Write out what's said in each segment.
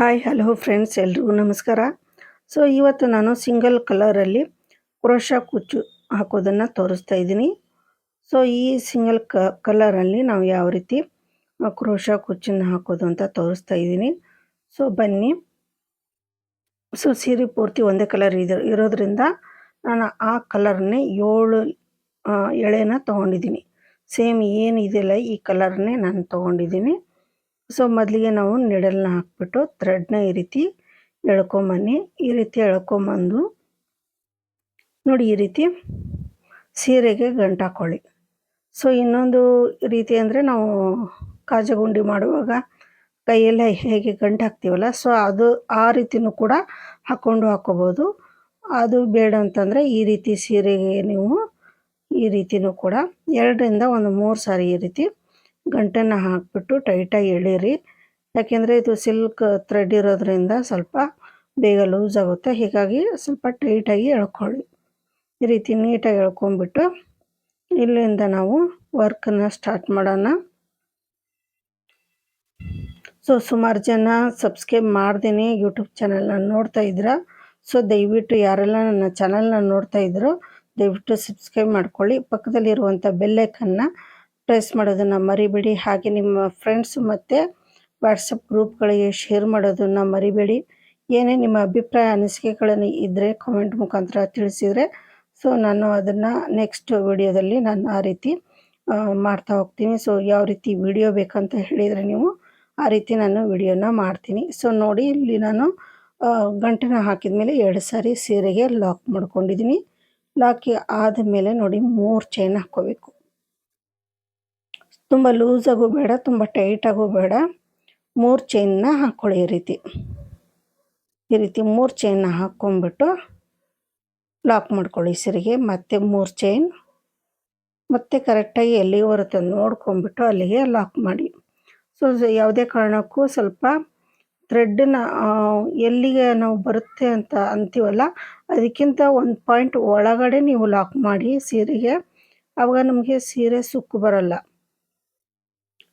Hi hello friends ಎಲ್ರಿಗೂ ನಮಸ್ಕಾರ. So ಇವತ್ತು ನಾನು ಸಿಂಗಲ್ ಕಲರಲ್ಲಿ ಕ್ರೋಶ ಕುಚ್ಚು ಹಾಕೋದನ್ನು ತೋರಿಸ್ತಾ ಇದ್ದೀನಿ. ಸೊ ಈ ಸಿಂಗಲ್ ಕ ಕಲರಲ್ಲಿ ನಾವು ಯಾವ ರೀತಿ ಕ್ರೋಶ ಕುಚ್ಚನ್ನು ಹಾಕೋದು ಅಂತ ತೋರಿಸ್ತಾ ಇದ್ದೀನಿ. ಸೊ ಬನ್ನಿ. ಸೊ ಸೀರೆ ಪೂರ್ತಿ ಒಂದೇ ಕಲರ್ ಇದೆ, ಇರೋದ್ರಿಂದ ನಾನು ಆ ಕಲರ್ನೇ ಏಳು ಎಳೆನ ತೊಗೊಂಡಿದ್ದೀನಿ. ಸೇಮ್ ಏನಿದೆಯಲ್ಲ ಈ ಕಲರ್ನೇ ನಾನು ತೊಗೊಂಡಿದ್ದೀನಿ. ಸೊ ಮೊದಲಿಗೆ ನಾವು ನಿಡಲ್ನ ಹಾಕ್ಬಿಟ್ಟು ಥ್ರೆಡ್ನ ಈ ರೀತಿ ಎಳ್ಕೊಂಬನ್ನಿ. ಈ ರೀತಿ ಎಳ್ಕೊಂಬಂದು ನೋಡಿ ಈ ರೀತಿ ಸೀರೆಗೆ ಗಂಟು ಹಾಕ್ಕೊಳ್ಳಿ ಸೊ ಇನ್ನೊಂದು ರೀತಿ ಅಂದರೆ ನಾವು ಕಾಜಗುಂಡಿ ಮಾಡುವಾಗ ಕೈಯೆಲ್ಲ ಹೇಗೆ ಗಂಟು ಹಾಕ್ತೀವಲ್ಲ, ಸೊ ಅದು ಆ ರೀತಿನೂ ಕೂಡ ಹಾಕ್ಕೊಂಡು ಹಾಕ್ಕೋಬೋದು ಅದು ಬೇಡ ಅಂತಂದರೆ ಈ ರೀತಿ ಸೀರೆಗೆ ನೀವು ಈ ರೀತಿನೂ ಕೂಡ ಎರಡರಿಂದ ಒಂದು ಮೂರು ಸಾರಿ ಈ ರೀತಿ ಗಂಟನ್ನು ಹಾಕಿಬಿಟ್ಟು ಟೈಟಾಗಿ ಎಳೀರಿ. ಯಾಕೆಂದರೆ ಇದು ಸಿಲ್ಕ್ ಥ್ರೆಡ್ ಇರೋದ್ರಿಂದ ಸ್ವಲ್ಪ ಬೇಗ ಲೂಸ್ ಆಗುತ್ತೆ. ಹೀಗಾಗಿ ಸ್ವಲ್ಪ ಟೈಟಾಗಿ ಎಳ್ಕೊಳ್ಳಿ. ಈ ರೀತಿ ನೀಟಾಗಿ ಎಳ್ಕೊಂಬಿಟ್ಟು ಇಲ್ಲಿಂದ ನಾವು ವರ್ಕನ್ನು ಸ್ಟಾರ್ಟ್ ಮಾಡೋಣ. ಸೊ, ಸುಮಾರು ಜನ ಸಬ್ಸ್ಕ್ರೈಬ್ ಮಾಡ್ದೇನೆ ಯೂಟ್ಯೂಬ್ ಚಾನಲ್ನ ನೋಡ್ತಾ ಇದ್ದೀರಾ ಸೊ, ದಯವಿಟ್ಟು ಯಾರೆಲ್ಲ ನನ್ನ ಚಾನಲ್ನ ನೋಡ್ತಾ ಇದ್ರು, ದಯವಿಟ್ಟು ಸಬ್ಸ್ಕ್ರೈಬ್ ಮಾಡ್ಕೊಳ್ಳಿ. ಪಕ್ಕದಲ್ಲಿರುವಂಥ ಬೆಲ್ಲೈಕನ್ನ ಪ್ರೆಸ್ ಮಾಡೋದನ್ನು ಮರಿಬೇಡಿ. ಹಾಗೆ ನಿಮ್ಮ ಫ್ರೆಂಡ್ಸ್ ಮತ್ತು ವಾಟ್ಸಪ್ ಗ್ರೂಪ್ಗಳಿಗೆ ಶೇರ್ ಮಾಡೋದನ್ನು ಮರಿಬೇಡಿ. ಏನೇ ನಿಮ್ಮ ಅಭಿಪ್ರಾಯ, ಅನಿಸಿಕೆಗಳನ್ನು ಇದ್ದರೆ ಕಾಮೆಂಟ್ ಮುಖಾಂತರ ತಿಳಿಸಿದರೆ ಸೊ ನಾನು ಅದನ್ನು ನೆಕ್ಸ್ಟ್ ವಿಡಿಯೋದಲ್ಲಿ ನಾನು ಆ ರೀತಿ ಮಾಡ್ತಾ ಹೋಗ್ತೀನಿ. ಸೊ ಯಾವ ರೀತಿ ವಿಡಿಯೋ ಬೇಕಂತ ಹೇಳಿದರೆ ನೀವು ಆ ರೀತಿ ನಾನು ವಿಡಿಯೋನ ಮಾಡ್ತೀನಿ. ಸೊ ನೋಡಿ, ಇಲ್ಲಿ ನಾನು ಗಂಟನ ಹಾಕಿದ ಮೇಲೆ ಎರಡು ಸಾರಿ ಸೀರೆಗೆ ಲಾಕ್ ಮಾಡ್ಕೊಂಡಿದ್ದೀನಿ. ಲಾಕ್ ಆದಮೇಲೆ ನೋಡಿ ಮೂರು ಚೈನ್ ಹಾಕ್ಕೋಬೇಕು. ತುಂಬ ಲೂಸಾಗೂ ಬೇಡ ತುಂಬ ಟೈಟಾಗೂ ಬೇಡ ಮೂರು ಚೈನ್ನ ಹಾಕ್ಕೊಳ್ಳಿ ಈ ರೀತಿ. ಈ ರೀತಿ ಮೂರು ಚೈನ್ನ ಹಾಕ್ಕೊಂಬಿಟ್ಟು ಲಾಕ್ ಮಾಡ್ಕೊಳ್ಳಿ ಸಿರಿಗೆ. ಮತ್ತೆ ಮೂರು ಚೈನ್ ಮತ್ತೆ ಕರೆಕ್ಟಾಗಿ ಎಲ್ಲಿ ಬರುತ್ತೆ ನೋಡ್ಕೊಂಬಿಟ್ಟು ಅಲ್ಲಿಗೆ ಲಾಕ್ ಮಾಡಿ. ಸೊ ಯಾವುದೇ ಕಾರಣಕ್ಕೂ ಸ್ವಲ್ಪ ಥ್ರೆಡ್ನ ಎಲ್ಲಿಗೆ ನಾವು ಬರುತ್ತೆ ಅಂತ ಅಂತೀವಲ್ಲ, ಅದಕ್ಕಿಂತ ಒಂದು ಪಾಯಿಂಟ್ ಒಳಗಡೆ ನೀವು ಲಾಕ್ ಮಾಡಿ ಸೀರೆಗೆ. ಆವಾಗ ನಮಗೆ ಸೀರೆ ಸುಕ್ಕು ಬರಲ್ಲ.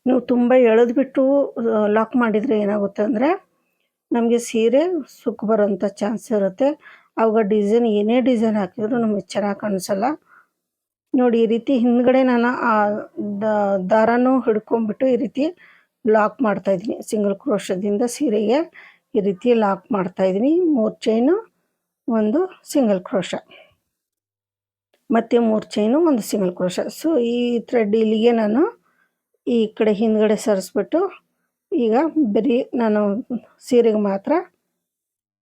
ನೀವು ತುಂಬ ಎಳೆದ್ಬಿಟ್ಟು ಲಾಕ್ ಮಾಡಿದರೆ ಏನಾಗುತ್ತೆ ಅಂದರೆ, ನಮಗೆ ಸೀರೆ ಸುಕ್ಕು ಬರೋಂಥ ಚಾನ್ಸ್ ಇರುತ್ತೆ. ಅವಾಗ ಡಿಸೈನ್ ಏನೇ ಡಿಸೈನ್ ಹಾಕಿದ್ರು ನಮಗೆ ಚೆನ್ನಾಗಿ ಕಾಣಿಸಲ್ಲ. ನೋಡಿ, ಈ ರೀತಿ ಹಿಂದ್ಗಡೆ ನಾನು, ಆ, ದ- ದಾರನೂ ಹಿಡ್ಕೊಂಡ್ಬಿಟ್ಟು ಈ ರೀತಿ ಲಾಕ್ ಮಾಡ್ತಾಯಿದ್ದೀನಿ ಸಿಂಗಲ್ ಕ್ರೋಶದಿಂದ ಸೀರೆಗೆ ಈ ರೀತಿ ಲಾಕ್ ಮಾಡ್ತಾಯಿದ್ದೀನಿ ಮೂರು ಚೈನು ಒಂದು ಸಿಂಗಲ್ ಕ್ರೋಶ ಮತ್ತು ಮೂರು ಚೈನು ಒಂದು ಸಿಂಗಲ್ ಕ್ರೋಶ ಸೊ ಈ ಥ್ರೆಡ್ ಇಲ್ಲಿಗೆ ನಾನು ಈ ಕಡೆ ಹಿಂದ್ಗಡೆ ಸರಿಸ್ಬಿಟ್ಟು ಈಗ ಬರೀ ನಾನು ಸೀರೆಗೆ ಮಾತ್ರ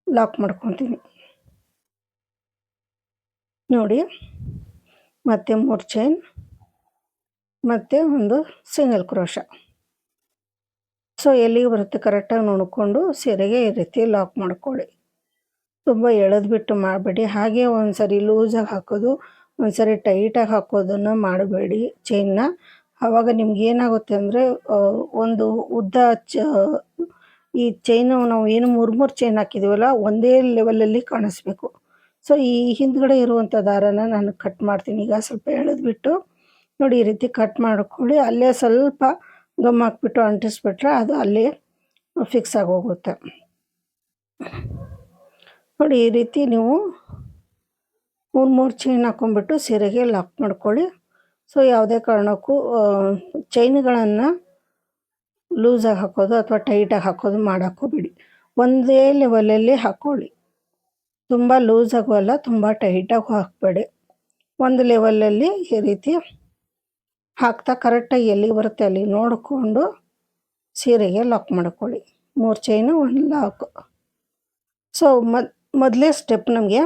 ಲಾಕ್ ಮಾಡ್ಕೊತೀನಿ. ನೋಡಿ, ಮತ್ತೆ ಮೂರು ಚೈನ್ ಮತ್ತು ಒಂದು ಸಿಂಗಲ್ ಕ್ರೋಶ ಸೊ ಎಲ್ಲಿಗೆ ಬರುತ್ತೆ? ಕರೆಕ್ಟಾಗಿ ನೋಡಿಕೊಂಡು ಸೀರೆಗೆ ಈ ರೀತಿ ಲಾಕ್ ಮಾಡ್ಕೊಳ್ಳಿ. ತುಂಬ ಎಳೆದ್ಬಿಟ್ಟು ಮಾಡಬೇಡಿ. ಹಾಗೆ ಒಂದು ಸರಿ ಲೂಸಾಗಿ ಹಾಕೋದು ಒಂದು ಸರಿ ಟೈಟಾಗಿ ಹಾಕೋದನ್ನು ಮಾಡಬೇಡಿ ಚೈನ್ನ ಆವಾಗ ನಿಮ್ಗೆ ಏನಾಗುತ್ತೆ ಅಂದರೆ ಒಂದು ಉದ್ದ ಚ, ಈ ಚೈನು ನಾವು ಏನು ಮೂರು ಮೂರು ಚೈನ್ ಹಾಕಿದ್ದೀವಲ್ಲ ಒಂದೇ ಲೆವೆಲಲ್ಲಿ ಕಾಣಿಸ್ಬೇಕು. ಸೊ ಈ ಹಿಂದ್ಗಡೆ ಇರುವಂಥ ದಾರನ ನಾನು ಕಟ್ ಮಾಡ್ತೀನಿ. ಈಗ ಸ್ವಲ್ಪ ಎಳೆದ್ಬಿಟ್ಟು ನೋಡಿ ಈ ರೀತಿ ಕಟ್ ಮಾಡ್ಕೊಳ್ಳಿ. ಅಲ್ಲೇ ಸ್ವಲ್ಪ ಗಮ್ ಹಾಕ್ಬಿಟ್ಟು ಅಂಟಿಸ್ಬಿಟ್ರೆ ಅದು ಅಲ್ಲೇ ಫಿಕ್ಸ್ ಆಗೋಗುತ್ತೆ. ನೋಡಿ ಈ ರೀತಿ ನೀವು ಮೂರು ಮೂರು ಚೈನ್ ಹಾಕ್ಕೊಂಬಿಟ್ಟು ಸೀರೆಗೆ ಲಾಕ್ ಮಾಡ್ಕೊಳ್ಳಿ. ಸೊ ಯಾವುದೇ ಕಾರಣಕ್ಕೂ ಚೈನ್ಗಳನ್ನು ಲೂಸಾಗಿ ಹಾಕೋದು ಅಥವಾ ಟೈಟಾಗಿ ಹಾಕೋದು ಮಾಡಾಕೋಬೇಡಿ ಒಂದೇ ಲೆವೆಲಲ್ಲಿ ಹಾಕ್ಕೊಳ್ಳಿ ತುಂಬ ಲೂಸಾಗೂ ಅಲ್ಲ ತುಂಬ ಟೈಟಾಗೂ ಹಾಕಬೇಡಿ. ಒಂದು ಲೆವೆಲಲ್ಲಿ ಈ ರೀತಿ ಹಾಕ್ತಾ ಕರೆಕ್ಟಾಗಿ ಎಲ್ಲಿಗೆ ಬರುತ್ತೆ ಅಲ್ಲಿ ನೋಡಿಕೊಂಡು ಸೀರೆಗೆ ಲಾಕ್ ಮಾಡ್ಕೊಳ್ಳಿ. ಮೂರು ಚೈನು ಒಂದು ಲಾಕ್ ಸೊ ಮದ್, ಮೊದಲೇ ಸ್ಟೆಪ್ ನಮಗೆ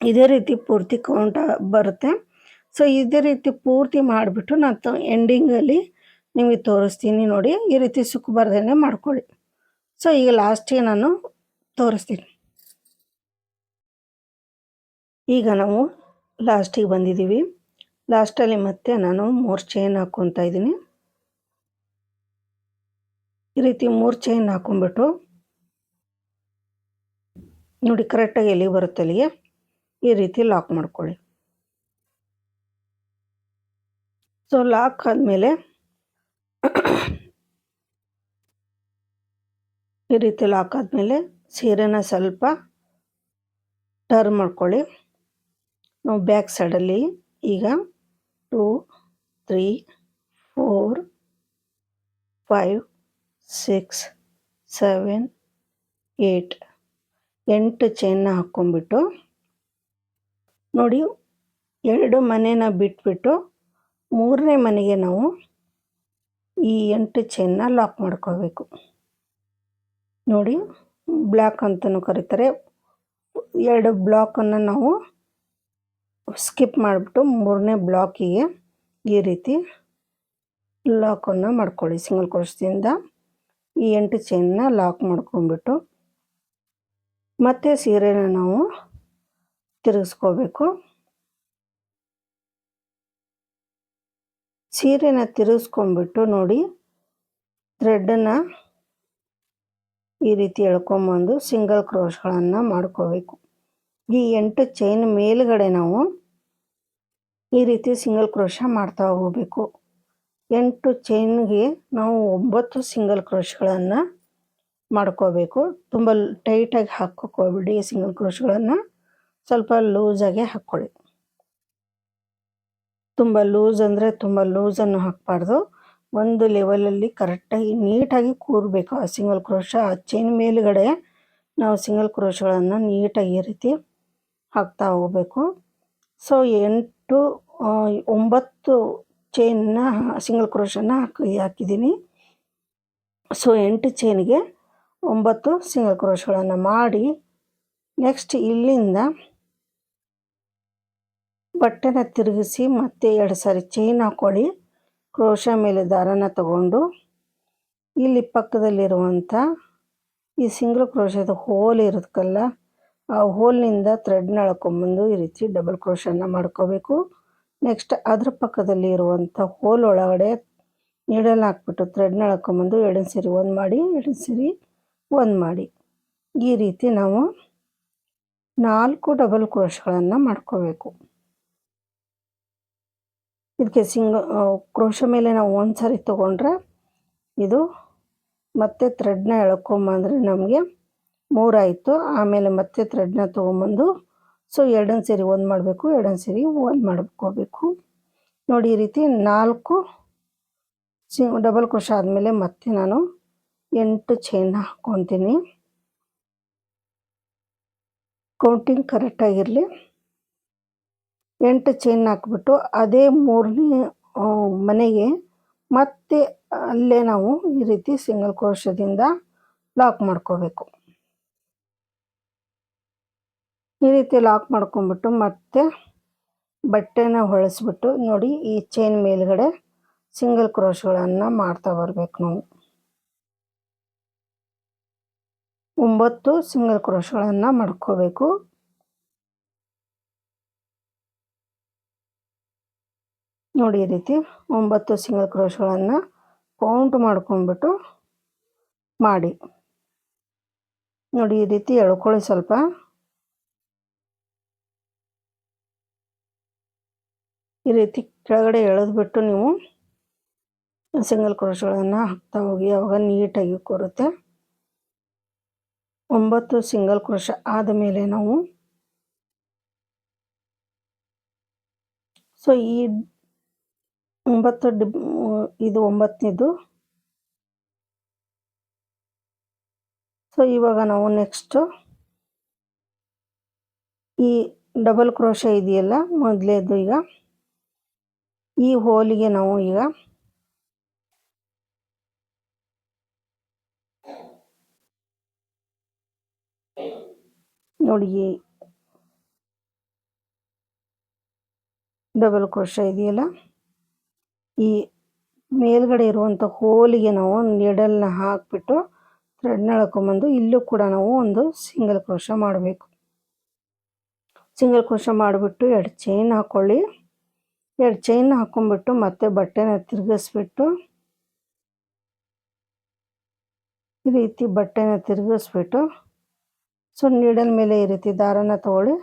ಇದೇ ರೀತಿ ಪೂರ್ತಿ ಕೌಂಟ ಬರುತ್ತೆ. ಸೊ ಇದೇ ರೀತಿ ಪೂರ್ತಿ ಮಾಡಿಬಿಟ್ಟು ನಾನು ಎಂಡಿಂಗಲ್ಲಿ ನಿಮಗೆ ತೋರಿಸ್ತೀನಿ ನೋಡಿ. ಈ ರೀತಿ ಸುಕ್ಕು ಬರ್ದೇ ಮಾಡ್ಕೊಳ್ಳಿ. ಸೊ ಈಗ ಲಾಸ್ಟಿಗೆ ನಾನು ತೋರಿಸ್ತೀನಿ. ಈಗ ನಾವು ಲಾಸ್ಟಿಗೆ ಬಂದಿದ್ದೀವಿ. ಲಾಸ್ಟಲ್ಲಿ ಮತ್ತೆ ನಾನು ಮೂರು ಚೈನ್ ಹಾಕ್ಕೊತಾ ಇದ್ದೀನಿ. ಈ ರೀತಿ ಮೂರು ಚೈನ್ ಹಾಕ್ಕೊಂಬಿಟ್ಟು ನೋಡಿ ಕರೆಕ್ಟಾಗಿ ಎಲ್ಲಿಗೆ ಬರುತ್ತೆ ಅಲ್ಲಿಗೆ? ಈ ರೀತಿ ಲಾಕ್ ಮಾಡ್ಕೊಳ್ಳಿ. ಸೊ ಲಾಕ್ ಆದಮೇಲೆ ಈ ರೀತಿ ಲಾಕ್ ಆದಮೇಲೆ ಸೀರೆನ ಸ್ವಲ್ಪ ಟರ್ನ್ ಮಾಡ್ಕೊಳ್ಳಿ. ನಾವು ಬ್ಯಾಕ್ ಸೈಡಲ್ಲಿ ಈಗ two three four five six seven eight ಎಂಟು ಚೈನ್ನ ಹಾಕ್ಕೊಂಬಿಟ್ಟು ನೋಡಿ ಎರಡು ಮನೆನ ಬಿಟ್ಬಿಟ್ಟು ಮೂರನೇ ಮನೆಗೆ ನಾವು ಈ ಎಂಟು ಚೈನ್ನ ಲಾಕ್ ಮಾಡ್ಕೋಬೇಕು ನೋಡಿ ಬ್ಲಾಕ್ ಅಂತಲೂ ಕರೀತಾರೆ. ಎರಡು ಬ್ಲಾಕನ್ನು ನಾವು ಸ್ಕಿಪ್ ಮಾಡಿಬಿಟ್ಟು ಮೂರನೇ ಬ್ಲಾಕಿಗೆ ಈ ರೀತಿ ಲಾಕನ್ನು ಮಾಡ್ಕೊಳ್ಳಿ. ಸಿಂಗಲ್ ಕ್ರೋಶದಿಂದ ಈ ಎಂಟು ಚೈನ್ನ ಲಾಕ್ ಮಾಡ್ಕೊಂಡ್ಬಿಟ್ಟು ಮತ್ತೆ ಸೀರೆನ ನಾವು ತಿರುಗಿಸ್ಕೋಬೇಕು ಸೀರೆನ ತಿರುಗಿಸ್ಕೊಂಡ್ಬಿಟ್ಟು ನೋಡಿ ಥ್ರೆಡ್ಡನ್ನು ಈ ರೀತಿ ಎಳ್ಕೊಂಬಂದು ಸಿಂಗಲ್ ಕ್ರೋಶ್ಗಳನ್ನು ಮಾಡ್ಕೋಬೇಕು. ಈ ಎಂಟು ಚೈನ್ ಮೇಲುಗಡೆ ನಾವು ಈ ರೀತಿ ಸಿಂಗಲ್ ಕ್ರೋಶ ಮಾಡ್ತಾ ಹೋಗಬೇಕು. ಎಂಟು ಚೈನ್ಗೆ ನಾವು ಒಂಬತ್ತು ಸಿಂಗಲ್ ಕ್ರೋಶ್ಗಳನ್ನು ಮಾಡ್ಕೋಬೇಕು. ತುಂಬ ಟೈಟಾಗಿ ಹಾಕೋಕೋಬಿಡಿ ಸಿಂಗಲ್ ಕ್ರೋಶ್ಗಳನ್ನು ಸ್ವಲ್ಪ ಲೂಸಾಗೆ ಹಾಕ್ಕೊಳ್ಳಿ. ತುಂಬ ಲೂಸ್ ಅಂದರೆ ತುಂಬ ಲೂಸನ್ನು ಹಾಕಬಾರ್ದು. ಒಂದು ಲೆವೆಲಲ್ಲಿ ಕರೆಕ್ಟಾಗಿ ನೀಟಾಗಿ ಕೂರಬೇಕು ಆ ಸಿಂಗಲ್ ಕ್ರೋಶ ಆ ಚೈನ್ ಮೇಲುಗಡೆ ನಾವು ಸಿಂಗಲ್ ಕ್ರೋಶಗಳನ್ನು ನೀಟಾಗಿ ಈ ರೀತಿ ಹಾಕ್ತಾ ಹೋಗಬೇಕು. ಸೊ ಎಂಟು ಒಂಬತ್ತು ಚೈನ್ನ ಸಿಂಗಲ್ ಕ್ರೋಶನ್ನ ಹಾಕಿ ಹಾಕಿದ್ದೀನಿ. ಸೊ ಎಂಟು ಚೈನ್ಗೆ ಒಂಬತ್ತು ಸಿಂಗಲ್ ಕ್ರೋಶಗಳನ್ನು ಮಾಡಿ ನೆಕ್ಸ್ಟ್ ಇಲ್ಲಿಂದ ಬಟ್ಟೆನ ತಿರುಗಿಸಿ ಮತ್ತೆ ಎರಡು ಸಾರಿ ಚೈನ್ ಹಾಕ್ಕೊಳ್ಳಿ ಕ್ರೋಶ ಮೇಲೆ ದಾರನ ತಗೊಂಡು ಇಲ್ಲಿ ಪಕ್ಕದಲ್ಲಿರುವಂಥ ಈ ಸಿಂಗಲ್ ಕ್ರೋಶದ ಹೋಲ್ ಇರೋದಕ್ಕಲ್ಲ ಆ ಹೋಲ್ನಿಂದ ಥ್ರೆಡ್ನ ಎಳ್ಕೊಂಬಂದು ಈ ರೀತಿ ಡಬಲ್ ಕ್ರೋಶನ ಮಾಡ್ಕೋಬೇಕು. ನೆಕ್ಸ್ಟ್ ಅದ್ರ ಪಕ್ಕದಲ್ಲಿ ಇರುವಂಥ ಹೋಲ್ ಒಳಗಡೆ ನೀಡಲ್ ಹಾಕ್ಬಿಟ್ಟು ಥ್ರೆಡ್ನ ಎಳ್ಕೊಂಬಂದು ಎರಡು ಸೀರೆ ಒಂದು ಮಾಡಿ, ಎರಡು ಸೀರೆ ಒಂದು ಮಾಡಿ. ಈ ರೀತಿ ನಾವು ನಾಲ್ಕು ಡಬಲ್ ಕ್ರೋಶ್ಗಳನ್ನು ಮಾಡ್ಕೋಬೇಕು. ಇದಕ್ಕೆ ಸಿಂಗ ಕ್ರೋಶ ಮೇಲೆ ನಾವು ಒಂದು ಸಾರಿ ತೊಗೊಂಡ್ರೆ ಇದು ಮತ್ತೆ ಥ್ರೆಡ್ನ ಎಳ್ಕೊಂಬಂದ್ರೆ ನಮಗೆ ಮೂರಾಯಿತು ಆಮೇಲೆ ಮತ್ತೆ ಥ್ರೆಡ್ನ ತೊಗೊಂಬಂದು ಸೊ ಎರಡನೇ ಸೇರಿ ಒಂದು ಮಾಡಬೇಕು, ಎರಡನೇ ಸೇರಿ ಒಂದು ಮಾಡ್ಕೋಬೇಕು. ನೋಡಿ ಈ ರೀತಿ ನಾಲ್ಕು ಸಿ ಡಬಲ್ ಕ್ರೋಶ ಆದಮೇಲೆ ಮತ್ತೆ ನಾನು ಎಂಟು ಚೈನ್ ಹಾಕ್ಕೊತೀನಿ ಕೌಂಟಿಂಗ್ ಕರೆಕ್ಟಾಗಿರಲಿ ಎಂಟು ಚೈನ್ ಹಾಕ್ಬಿಟ್ಟು ಅದೇ ಮೂರನೇ ಮನೆಗೆ ಮತ್ತೆ ಅಲ್ಲೇ ನಾವು ಈ ರೀತಿ ಸಿಂಗಲ್ ಕ್ರೋಶದಿಂದ ಲಾಕ್ ಮಾಡ್ಕೋಬೇಕು. ಈ ರೀತಿ ಲಾಕ್ ಮಾಡ್ಕೊಂಬಿಟ್ಟು ಮತ್ತೆ ಬಟ್ಟೆನ ಹೊಳಿಸ್ಬಿಟ್ಟು ನೋಡಿ ಈ ಚೈನ್ ಮೇಲ್ಗಡೆ ಸಿಂಗಲ್ ಕ್ರೋಶ್ಗಳನ್ನು ಮಾಡ್ತಾ ಬರಬೇಕು ನಾವು. ಒಂಬತ್ತು ಸಿಂಗಲ್ ಕ್ರೋಶ್ಗಳನ್ನು ಮಾಡ್ಕೋಬೇಕು. ನೋಡಿ ಈ ರೀತಿ ಒಂಬತ್ತು ಸಿಂಗಲ್ ಕ್ರೋಶ್ಗಳನ್ನು ಕೌಂಟ್ ಮಾಡ್ಕೊಂಡ್ಬಿಟ್ಟು ಮಾಡಿ. ನೋಡಿ ಈ ರೀತಿ ಎಳ್ಕೊಳ್ಳಿ ಸ್ವಲ್ಪ ಈ ರೀತಿ ಕೆಳಗಡೆ ಎಳೆದ್ಬಿಟ್ಟು ನೀವು ಸಿಂಗಲ್ ಕ್ರೋಶ್ಗಳನ್ನು ಹಾಕ್ತಾ ಹೋಗಿ, ಅವಾಗ ನೀಟಾಗಿ ಕೂರುತ್ತೆ. ಒಂಬತ್ತು ಸಿಂಗಲ್ ಕ್ರೋಶ ಆದ ಮೇಲೆ ನಾವು ಸೊ ಈ ಒಂಬತ್ತು ಡಿಬ್ ಇದು ಒಂಬತ್ತನೇದು. ಸೊ ಇವಾಗ ನಾವು ನೆಕ್ಸ್ಟು ಈ ಡಬಲ್ ಕ್ರೋಶ ಇದೆಯಲ್ಲ, ಮೊದಲೇದು ಈಗ. ಈ ಹೋಲಿಗೆ ನಾವು ಈಗ ನೋಡಿ ಡಬಲ್ ಕ್ರೋಶ ಇದೆಯಲ್ಲ. ಈ ಮೇಲ್ಗಡೆ ಇರುವಂಥ ಹೋಲಿಗೆ ನಾವು ನೀಡಲ್ನ ಹಾಕಿಬಿಟ್ಟು ಥ್ರೆಡ್ನ ಎಳ್ಕೊಂಬಂದು ಇಲ್ಲೂ ಕೂಡ ನಾವು ಒಂದು ಸಿಂಗಲ್ ಕ್ರೋಶ ಮಾಡಬೇಕು. ಸಿಂಗಲ್ ಕ್ರೋಶ ಮಾಡಿಬಿಟ್ಟು ಎರಡು ಚೈನ್ ಹಾಕ್ಕೊಳ್ಳಿ ಎರಡು ಚೈನ್ ಹಾಕ್ಕೊಂಬಿಟ್ಟು ಮತ್ತೆ ಬಟ್ಟೆನ ತಿರುಗಿಸ್ಬಿಟ್ಟು ಈ ರೀತಿ ಬಟ್ಟೆನ ತಿರುಗಿಸ್ಬಿಟ್ಟು ಸೊ ನೀಡಲ್ ಮೇಲೆ ಈ ರೀತಿ ದಾರನ ತಗೊಳ್ಳಿ.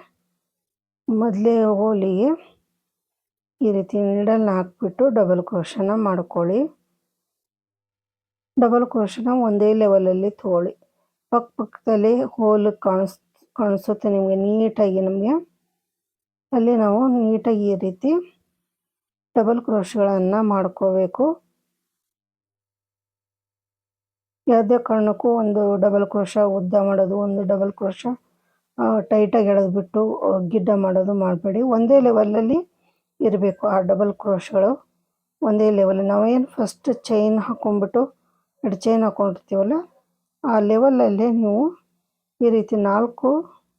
ಮೊದಲೇ ಹೋಲಿಗೆ ಈ ರೀತಿ ನೀಡಲ್ನ ಹಾಕ್ಬಿಟ್ಟು ಡಬಲ್ ಕ್ರೋಶನ ಮಾಡ್ಕೊಳ್ಳಿ. ಡಬಲ್ ಕ್ರೋಶನ ಒಂದೇ ಲೆವೆಲಲ್ಲಿ ತಗೊಳ್ಳಿ. ಪಕ್ಕ ಪಕ್ಕದಲ್ಲಿ ಹೋಲ್ ಕಾಣಿಸ್, ಕಾಣಿಸುತ್ತೆ ನಿಮಗೆ ನೀಟಾಗಿ ನಮಗೆ. ಅಲ್ಲಿ ನಾವು ನೀಟಾಗಿ ಈ ರೀತಿ ಡಬಲ್ ಕ್ರೋಶ್ಗಳನ್ನು ಮಾಡ್ಕೋಬೇಕು. ಯಾವುದೇ ಕಾರಣಕ್ಕೂ ಒಂದು ಡಬಲ್ ಕ್ರೋಶ ಉದ್ದ ಮಾಡೋದು ಒಂದು ಡಬಲ್ ಕ್ರೋಶ ಟೈಟಾಗಿ ಎಳೆದ್ಬಿಟ್ಟು ಗಿಡ್ಡ ಮಾಡೋದು ಮಾಡಬೇಡಿ. ಒಂದೇ ಲೆವೆಲಲ್ಲಿ ಇರಬೇಕು ಆ ಡಬಲ್ ಕ್ರೋಶ್ಗಳು ಒಂದೇ ಲೆವೆಲ್ ನಾವೇನು ಫಸ್ಟ್ ಚೈನ್ ಹಾಕ್ಕೊಂಡ್ಬಿಟ್ಟು ಎರಡು ಚೈನ್ ಹಾಕ್ಕೊಂಡಿರ್ತೀವಲ್ಲ ಆ ಲೆವೆಲಲ್ಲಿ ನೀವು ಈ ರೀತಿ ನಾಲ್ಕು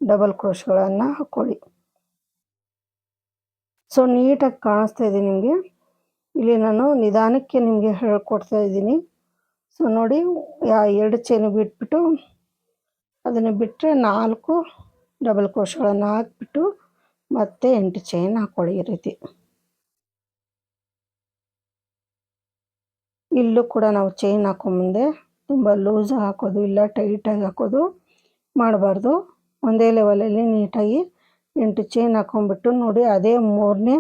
ಡಬಲ್ ಕ್ರೋಶ್ಗಳನ್ನು ಹಾಕ್ಕೊಳ್ಳಿ ಸೊ ನೀಟಾಗಿ ಕಾಣಿಸ್ತಾ ಇದೆ ನಿಮಗೆ. ಇಲ್ಲಿ ನಾನು ನಿಧಾನಕ್ಕೆ ನಿಮಗೆ ಹೇಳ್ಕೊಡ್ತಾ ಇದ್ದೀನಿ. ಸೊ ನೋಡಿ, ಯಾ ಎರಡು ಚೈನ್ ಬಿಟ್ಬಿಟ್ಟು ಅದನ್ನು ಬಿಟ್ಟರೆ ನಾಲ್ಕು ಡಬಲ್ ಕ್ರೋಶ್ಗಳನ್ನು ಹಾಕ್ಬಿಟ್ಟು ಮತ್ತೆ ಎಂಟು ಚೈನ್ ಹಾಕ್ಕೊಳ್ಳಿ ಈ ರೀತಿ. ಇಲ್ಲೂ ಕೂಡ ನಾವು ಚೈನ್ ಹಾಕೊಂಬಂದೆ ತುಂಬ ಲೂಸ್ ಹಾಕೋದು, ಇಲ್ಲ ಟೈಟಾಗಿ ಹಾಕೋದು ಮಾಡಬಾರ್ದು. ಒಂದೇ ಲೆವೆಲಲ್ಲಿ ನೀಟಾಗಿ ಎಂಟು ಚೈನ್ ಹಾಕೊಂಡ್ಬಿಟ್ಟು ನೋಡಿ ಅದೇ ಮೂರನೇ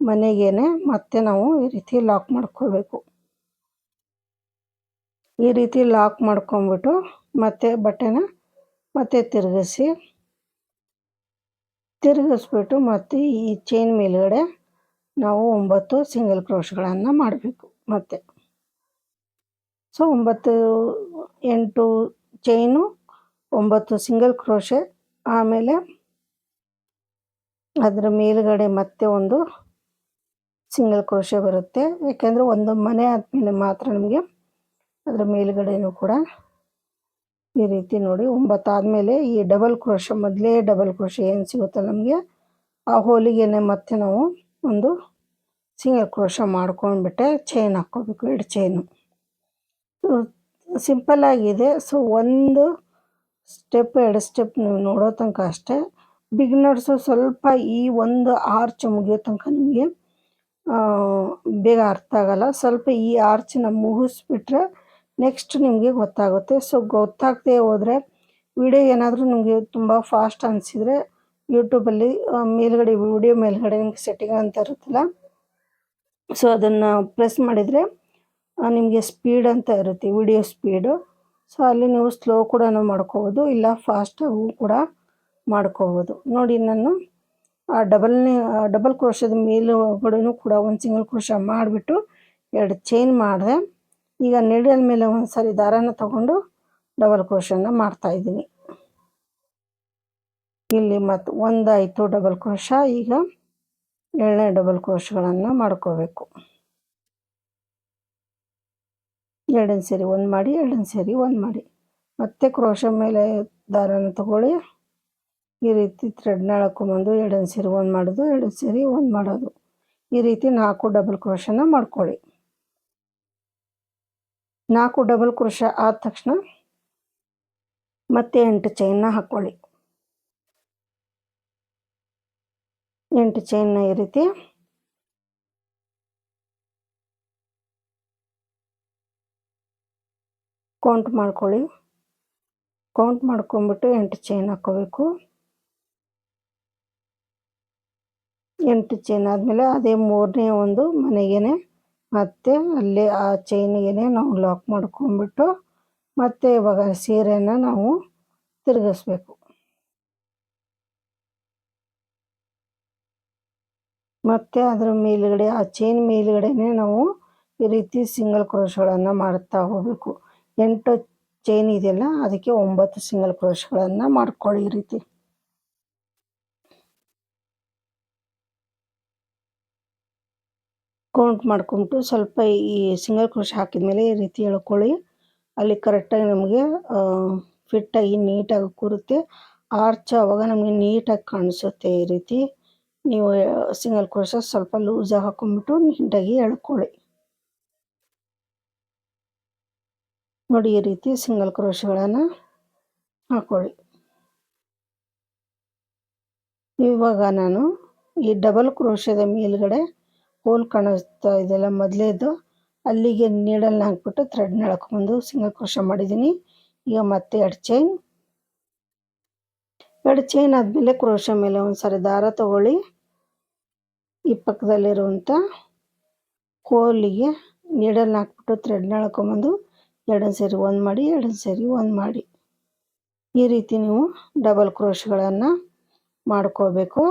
ಮನೆಗೇನೆ ಮತ್ತೆ ನಾವು ಈ ರೀತಿ ಲಾಕ್ ಮಾಡ್ಕೋಬೇಕು ಈ ರೀತಿ ಲಾಕ್ ಮಾಡ್ಕೊಂಬಿಟ್ಟು ಮತ್ತೆ ಬಟ್ಟೆನ ಮತ್ತೆ ತಿರುಗಿಸಿ ತಿರುಗಿಸ್ಬಿಟ್ಟು ಮತ್ತು ಈ ಚೈನ್ ಮೇಲುಗಡೆ ನಾವು ಒಂಬತ್ತು ಸಿಂಗಲ್ ಕ್ರೋಶ್ಗಳನ್ನು ಮಾಡಬೇಕು ಮತ್ತೆ. ಸೊ ಒಂಬತ್ತು, ಎಂಟು ಚೈನು ಒಂಬತ್ತು ಸಿಂಗಲ್ ಕ್ರೋಶೆ ಆಮೇಲೆ ಅದರ ಮೇಲುಗಡೆ ಮತ್ತೆ ಒಂದು ಸಿಂಗಲ್ ಕ್ರೋಶೆ ಬರುತ್ತೆ. ಯಾಕೆಂದರೆ ಒಂದು ಮನೆ ಆದಮೇಲೆ ಮಾತ್ರ ನಮಗೆ ಅದರ ಮೇಲುಗಡೆನೂ ಕೂಡ ಈ ರೀತಿ ನೋಡಿ ಒಂಬತ್ತು ಆದಮೇಲೆ ಈ ಡಬಲ್ ಕ್ರೋಶ ಮೊದಲೇ ಡಬಲ್ ಕ್ರೋಶ ಏನು ಸಿಗುತ್ತೆ ನಮಗೆ? ಆ ಹೋಲಿಗೆನೆ ಮತ್ತೆ ನಾವು ಒಂದು ಸಿಂಗಲ್ ಕ್ರೋಶ ಮಾಡ್ಕೊಂಡ್ಬಿಟ್ಟೆ ಚೈನ್ ಹಾಕ್ಕೋಬೇಕು, ಎರಡು ಚೈನು ಸಿಂಪಲ್ ಆಗಿದೆ. ಸೊ ಒಂದು ಸ್ಟೆಪ್ ಎರಡು ಸ್ಟೆಪ್ ನೀವು ನೋಡೋ ತನಕ ಅಷ್ಟೇ. ಬಿಗಿನರ್ಸು ಸ್ವಲ್ಪ ಈ ಒಂದು ಆರ್ಚ್ ಮುಗಿಯೋ ತನಕ ನಿಮಗೆ ಬೇಗ ಅರ್ಥ ಆಗಲ್ಲ. ಸ್ವಲ್ಪ ಈ ಆರ್ಚನ್ನ ಮುಗಿಸ್ಬಿಟ್ರೆ ನೆಕ್ಸ್ಟ್ ನಿಮಗೆ ಗೊತ್ತಾಗುತ್ತೆ. ಸೊ ಗೊತ್ತಾಗದೇ ಹೋದರೆ ವಿಡಿಯೋ ಏನಾದರೂ ನಿಮಗೆ ತುಂಬ ಫಾಸ್ಟ್ ಅನಿಸಿದರೆ ಯೂಟ್ಯೂಬಲ್ಲಿ ಮೇಲ್ಗಡೆ ವಿಡಿಯೋ ಮೇಲ್ಗಡೆ ನಿಮಗೆ ಸೆಟ್ಟಿಂಗ್ ಅಂತ ಇರುತ್ತಲ್ಲ? ಸೊ ಅದನ್ನು ಪ್ರೆಸ್ ಮಾಡಿದರೆ ನಿಮಗೆ ಸ್ಪೀಡ್ ಅಂತ ಇರುತ್ತೆ ವಿಡಿಯೋ ಸ್ಪೀಡು ಸೊ ಅಲ್ಲಿ ನೀವು ಸ್ಲೋ ಕೂಡ ಮಾಡ್ಕೋಬೋದು, ಇಲ್ಲ ಫಾಸ್ಟಾಗೂ ಕೂಡ ಮಾಡ್ಕೋಬೋದು. ನೋಡಿ ನಾನು, ಆ ಡಬಲ್ನೇ ಡಬಲ್ ಕ್ರೋಶದ ಮೇಲುಗಡೆನೂ ಕೂಡ ಒಂದು ಸಿಂಗಲ್ ಕ್ರೋಶ ಮಾಡಿಬಿಟ್ಟು ಎರಡು ಚೈನ್ ಮಾಡಿದೆ. ಈಗ ನೆಡಿಯಲ್ ಮೇಲೆ ಒಂದ್ಸರಿ ಸಾರಿ ದಾರನ ತಗೊಂಡು ಡಬಲ್ ಕ್ರೋಷನ್ನ ಮಾಡ್ತಾ ಇದ್ದೀನಿ. ಇಲ್ಲಿ ಮತ್ತು ಒಂದಾಯಿತು ಡಬಲ್ ಕ್ರೋಶ ಈಗ ಏಳನೇ ಡಬಲ್ ಕ್ರೋಶಗಳನ್ನು ಮಾಡ್ಕೋಬೇಕು. ಎರಡನೇ ಸೇರಿ ಒಂದು ಮಾಡಿ ಎರಡನೇ ಸೇರಿ ಒಂದು ಮಾಡಿ. ಮತ್ತೆ ಕ್ರೋಶ ಮೇಲೆ ದಾರನ ತಗೊಳ್ಳಿ. ಈ ರೀತಿ ಥ್ರೆಡ್ನ ಎಳ್ಕೊಂಬಂದು ಎರಡನೇ ಸೇರಿ ಒಂದು ಮಾಡೋದು ಎರಡು ಸೇರಿ ಒಂದು ಮಾಡೋದು. ಈ ರೀತಿ ನಾಲ್ಕು ಡಬಲ್ ಕ್ರೋಶನ ಮಾಡ್ಕೊಳ್ಳಿ. ನಾಲ್ಕು ಡಬಲ್ ಕ್ರೋಶ ಆದ ತಕ್ಷಣ ಮತ್ತೆ ಎಂಟು ಚೈನ್ನ ಹಾಕ್ಕೊಳ್ಳಿ ಎಂಟು ಚೈನ್ನ ಈ ರೀತಿ. ಕೌಂಟ್ ಮಾಡ್ಕೊಳ್ಳಿ. ಕೌಂಟ್ ಮಾಡ್ಕೊಂಬಿಟ್ಟು ಎಂಟು ಚೈನ್ ಹಾಕ್ಕೋಬೇಕು. ಎಂಟು ಚೈನ್ ಆದಮೇಲೆ ಅದೇ ಮೂರನೇ ಒಂದು ಮನೆಗೇನೆ ಮತ್ತೆ ಅಲ್ಲಿ ಆ ಚೈನಿಗೆ ನಾವು ಲಾಕ್ ಮಾಡ್ಕೊಂಬಿಟ್ಟು ಮತ್ತೆ ಇವಾಗ ಸೀರೆನ ನಾವು ತಿರುಗಿಸ್ಬೇಕು. ಮತ್ತೆ ಅದರ ಮೇಲುಗಡೆ, ಆ ಚೈನ್ ಮೇಲುಗಡೆನೆ ನಾವು ಈ ರೀತಿ ಸಿಂಗಲ್ ಕ್ರೋಶ್ಗಳನ್ನು ಮಾಡ್ತಾ ಹೋಗಬೇಕು. ಎಂಟು ಚೈನ್ ಇದೆಯಲ್ಲ, ಅದಕ್ಕೆ ಒಂಬತ್ತು ಸಿಂಗಲ್ ಕ್ರೋಶ್ಗಳನ್ನು ಮಾಡ್ಕೊಳ್ಳಿ ಈ ರೀತಿ. ಕೌಂಟ್ ಮಾಡ್ಕೊಂಬಿಟ್ಟು ಸ್ವಲ್ಪ ಈ ಸಿಂಗಲ್ ಕ್ರೋಶ್ ಹಾಕಿದ ಮೇಲೆ ಈ ರೀತಿ ಎಳ್ಕೊಳ್ಳಿ. ಅಲ್ಲಿ ಕರೆಕ್ಟಾಗಿ ನಮಗೆ ಫಿಟ್ಟಾಗಿ ನೀಟಾಗಿ ಕೂರುತ್ತೆ. ಆರ್ಚ್ ಅವಾಗ ನಮಗೆ ನೀಟಾಗಿ ಕಾಣಿಸುತ್ತೆ ಈ ರೀತಿ. ನೀವು ಸಿಂಗಲ್ ಕ್ರೋಶ ಸ್ವಲ್ಪ ಲೂಸಾಗಿ ಹಾಕೊಂಬಿಟ್ಟು ನೀಟಾಗಿ ಎಳ್ಕೊಳ್ಳಿ. ನೋಡಿ ಈ ರೀತಿ ಸಿಂಗಲ್ ಕ್ರೋಶ್ಗಳನ್ನು ಹಾಕೊಳ್ಳಿ. ಇವಾಗ ನಾನು ಈ ಡಬಲ್ ಕ್ರೋಶದ ಮೇಲ್ಗಡೆ ಹೋಲ್ ಕಾಣಿಸ್ತಾ ಇದೆಯಲ್ಲ ಮೊದಲೇದು. ಅಲ್ಲಿಗೆ ನೀಡಲ್ನ ಹಾಕ್ಬಿಟ್ಟು ಥ್ರೆಡ್ನ ಎಳ್ಕೊಂಬಂದು ಸಿಂಗಲ್ ಕ್ರೋಶ ಮಾಡಿದ್ದೀನಿ ಈಗ ಮತ್ತೆ ಎರಡು ಚೈನ್ ಎರಡು ಚೈನ್ ಆದಮೇಲೆ ಕ್ರೋಶ ಮೇಲೆ ಒಂದು ದಾರ ತಗೊಳ್ಳಿ. ಈ ಪಕ್ಕದಲ್ಲಿರುವಂಥ ಕೋಲಿಗೆ ನೀಡಲ್ನ ಹಾಕ್ಬಿಟ್ಟು ಥ್ರೆಡ್ನ ಎಳ್ಕೊಂಬಂದು ಎರಡನೇ ಸೇರಿ ಒಂದು ಮಾಡಿ, ಎರಡನೇ ಸೇರಿ ಒಂದು ಮಾಡಿ. ಈ ರೀತಿ ನೀವು ಡಬಲ್ ಕ್ರೋಶ್ಗಳನ್ನು ಮಾಡ್ಕೋಬೇಕು.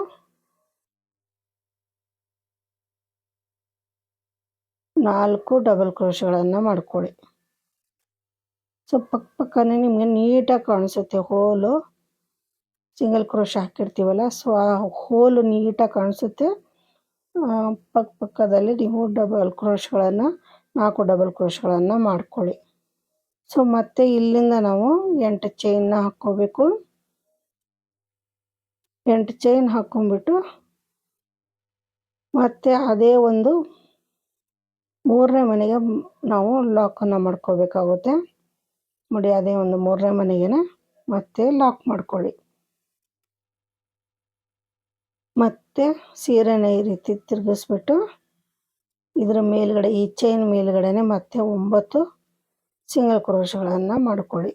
ನಾಲ್ಕು ಡಬಲ್ ಕ್ರೋಶಗಳನ್ನು ಮಾಡ್ಕೊಳ್ಳಿ. ಸೊ ಪಕ್ಕ ಪಕ್ಕನೇ ನಿಮಗೆ ನೀಟಾಗಿ ಕಾಣಿಸುತ್ತೆ ಹೋಲು. ಸಿಂಗಲ್ ಕ್ರೋಶ ಹಾಕಿರ್ತೀವಲ್ಲ ಸೊ ಆ ಹೋಲು ನೀಟಾಗಿ ಕಾಣಿಸುತ್ತೆ. ಪಕ್ಕ ಪಕ್ಕದಲ್ಲಿ ನೀವು ಡಬಲ್ ಕ್ರೋಶ್ಗಳನ್ನು ನಾಲ್ಕು ಡಬಲ್ ಕ್ರೋಶ್ಗಳನ್ನು ಮಾಡ್ಕೊಳ್ಳಿ. ಸೊ ಮತ್ತೆ ಇಲ್ಲಿಂದ ನಾವು ಎಂಟು ಚೈನ್ನ ಹಾಕ್ಕೋಬೇಕು. ಎಂಟು ಚೈನ್ ಹಾಕ್ಕೊಂಬಿಟ್ಟು ಮತ್ತೆ ಅದೇ ಒಂದು ಮೂರನೇ ಮನೆಗೆ ನಾವು ಲಾಕನ್ನು ಮಾಡ್ಕೋಬೇಕಾಗುತ್ತೆ. ನೋಡಿ ಅದೇ ಒಂದು ಮೂರನೇ ಮನೆಗೆ ಮತ್ತೆ ಲಾಕ್ ಮಾಡ್ಕೊಳ್ಳಿ. ಮತ್ತೆ ಸೀರೆನ ಈ ರೀತಿ ತಿರುಗಿಸ್ಬಿಟ್ಟು ಇದರ ಮೇಲ್ಗಡೆ, ಈ ಚೈನ್ ಮೇಲ್ಗಡೆನೆ ಮತ್ತೆ ಒಂಬತ್ತು ಸಿಂಗಲ್ ಕ್ರೋಶ್ಗಳನ್ನು ಮಾಡ್ಕೊಳ್ಳಿ.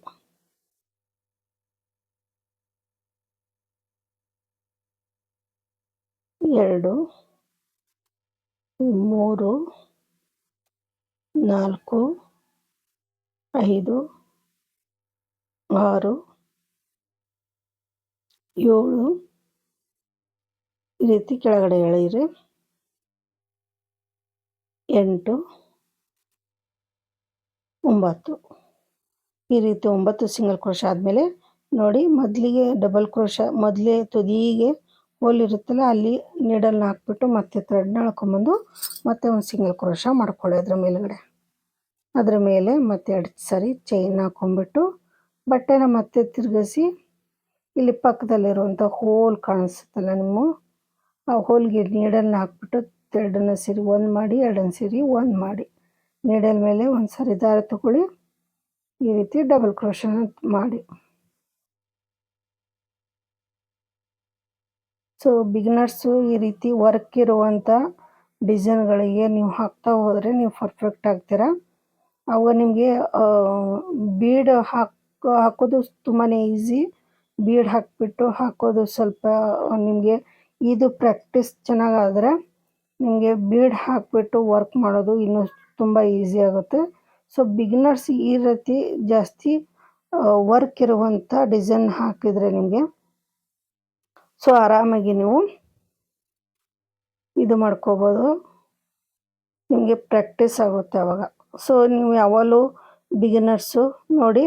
ಎರಡು, ಮೂರು ನಾಲ್ಕು, ಐದು, ಆರು, ಏಳು. ಈ ರೀತಿ ಕೆಳಗಡೆ ಎಳೆಯಿರಿ. ಎಂಟು, ಒಂಬತ್ತು. ಈ ರೀತಿ ಒಂಬತ್ತು ಸಿಂಗಲ್ ಕ್ರೋಶ ಆದಮೇಲೆ ನೋಡಿ ಮೊದಲಿಗೆ ಡಬಲ್ ಕ್ರೋಶ, ಮೊದಲೇ ತುದಿಗೆ ಹೋಲ್ ಇರುತ್ತಲ್ಲ, ಅಲ್ಲಿ ನೀಡಲ್ನ ಹಾಕ್ಬಿಟ್ಟು ಮತ್ತೆ ಥ್ರೆಡ್ನ ಎಳ್ಕೊಂಬಂದು ಮತ್ತೆ ಒಂದು ಸಿಂಗಲ್ ಕ್ರೋಶ ಮಾಡ್ಕೊಳ್ಳಿ ಅದ್ರ ಮೇಲ್ಗಡೆ. ಅದ್ರ ಮೇಲೆ ಮತ್ತೆ ಎರಡು ಸರಿ ಚೈನ್ ಹಾಕೊಂಡ್ಬಿಟ್ಟು ಬಟ್ಟೆನ ಮತ್ತೆ ತಿರುಗಿಸಿ ಇಲ್ಲಿ ಪಕ್ಕದಲ್ಲಿರುವಂಥ ಹೋಲ್ ಕಾಣಿಸುತ್ತಲ್ಲ ನಿಮ್ಮ, ಆ ಹೋಲ್ಗೆ ನೀಡಲ್ನ ಹಾಕ್ಬಿಟ್ಟು ಎರಡನ್ನ ಸೀರಿ ಒಂದು ಮಾಡಿ, ಎರಡನ್ನ ಸೀರಿ ಒಂದು ಮಾಡಿ. ನೀಡಲ್ ಮೇಲೆ ಒಂದು ಸರಿ ದಾರ ತಗೊಳ್ಳಿ, ಈ ರೀತಿ ಡಬಲ್ ಕ್ರೋಶನ ಮಾಡಿ. ಸೊ ಬಿಗಿನರ್ಸು ಈ ರೀತಿ ವರ್ಕ್ ಇರುವಂಥ ಡಿಸೈನ್ಗಳಿಗೆ ನೀವು ಹಾಕ್ತಾ ಹೋದರೆ ನೀವು ಪರ್ಫೆಕ್ಟ್ ಆಗ್ತೀರಾ. ಅವಾಗ ನಿಮಗೆ ಬೀಡ್ ಹಾಕೋ, ಹಾಕೋದು ತುಂಬಾ ಈಸಿ ಬೀಡ್ ಹಾಕಿಬಿಟ್ಟು ಹಾಕೋದು ಸ್ವಲ್ಪ, ನಿಮಗೆ ಇದು ಪ್ರಾಕ್ಟೀಸ್ ಚೆನ್ನಾಗಾದರೆ ನಿಮಗೆ ಬೀಡ್ ಹಾಕಿಬಿಟ್ಟು ವರ್ಕ್ ಮಾಡೋದು ಇನ್ನೂ ತುಂಬ ಈಸಿ ಆಗುತ್ತೆ. ಸೊ ಬಿಗಿನರ್ಸ್ ಈ ರೀತಿ ಜಾಸ್ತಿ ವರ್ಕ್ ಇರುವಂಥ ಡಿಸೈನ್ ಹಾಕಿದರೆ ನಿಮಗೆ ಸೊ, ಆರಾಮಾಗಿ ನೀವು ಇದು ಮಾಡ್ಕೋಬೋದು. ನಿಮಗೆ ಪ್ರಾಕ್ಟೀಸ್ ಆಗುತ್ತೆ ಅವಾಗ. ಸೊ ನೀವು ಯಾವಾಗಲೂ ಬಿಗಿನರ್ಸು ನೋಡಿ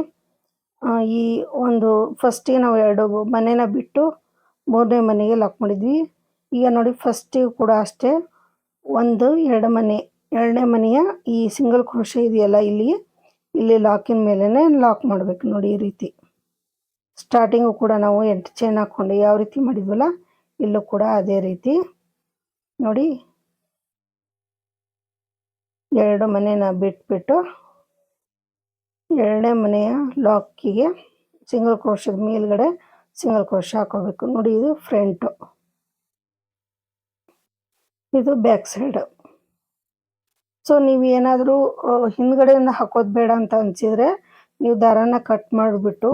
ಈ ಒಂದು ಫಸ್ಟಿಗೆ ನಾವು ಎರಡು ಮನೇನ ಬಿಟ್ಟು ಮೂರನೇ ಮನೆಗೆ ಲಾಕ್ ಮಾಡಿದ್ವಿ. ಈಗ ನೋಡಿ ಫಸ್ಟಿಗೆ ಕೂಡ ಅಷ್ಟೇ ಒಂದು ಎರಡು ಮನೆ, ಎರಡನೇ ಮನೆಯ ಈ ಸಿಂಗಲ್ ಕ್ರೋಶೆ ಇದೆಯಲ್ಲ ಇಲ್ಲಿ ಇಲ್ಲಿ ಲಾಕಿನ ಮೇಲೇ ಲಾಕ್ ಮಾಡಬೇಕು ನೋಡಿ ಈ ರೀತಿ. ಸ್ಟಾರ್ಟಿಂಗು ಕೂಡ ನಾವು ಎಂಟು ಚೈನ್ ಹಾಕ್ಕೊಂಡು ಯಾವ ರೀತಿ ಮಾಡಿದ್ವಲ್ಲ, ಇಲ್ಲೂ ಕೂಡ ಅದೇ ರೀತಿ. ನೋಡಿ ಎರಡು ಮನೆನ ಬಿಟ್ಬಿಟ್ಟು ಎರಡನೇ ಮನೆಯ ಲಾಕಿಗೆ ಸಿಂಗಲ್ ಕ್ರೋಶದ ಮೇಲ್ಗಡೆ ಸಿಂಗಲ್ ಕ್ರೋಶ ಹಾಕೋಬೇಕು. ನೋಡಿ ಇದು ಫ್ರಂಟು. ಇದು ಬ್ಯಾಕ್ ಸೈಡು. ಸೊ ನೀವು ಏನಾದರೂ ಹಿಂದ್ಗಡೆಯಿಂದ ಹಾಕೋದು ಬೇಡ ಅಂತ ಅನಿಸಿದರೆ ನೀವು ದಾರಾನ ಕಟ್ ಮಾಡಿಬಿಟ್ಟು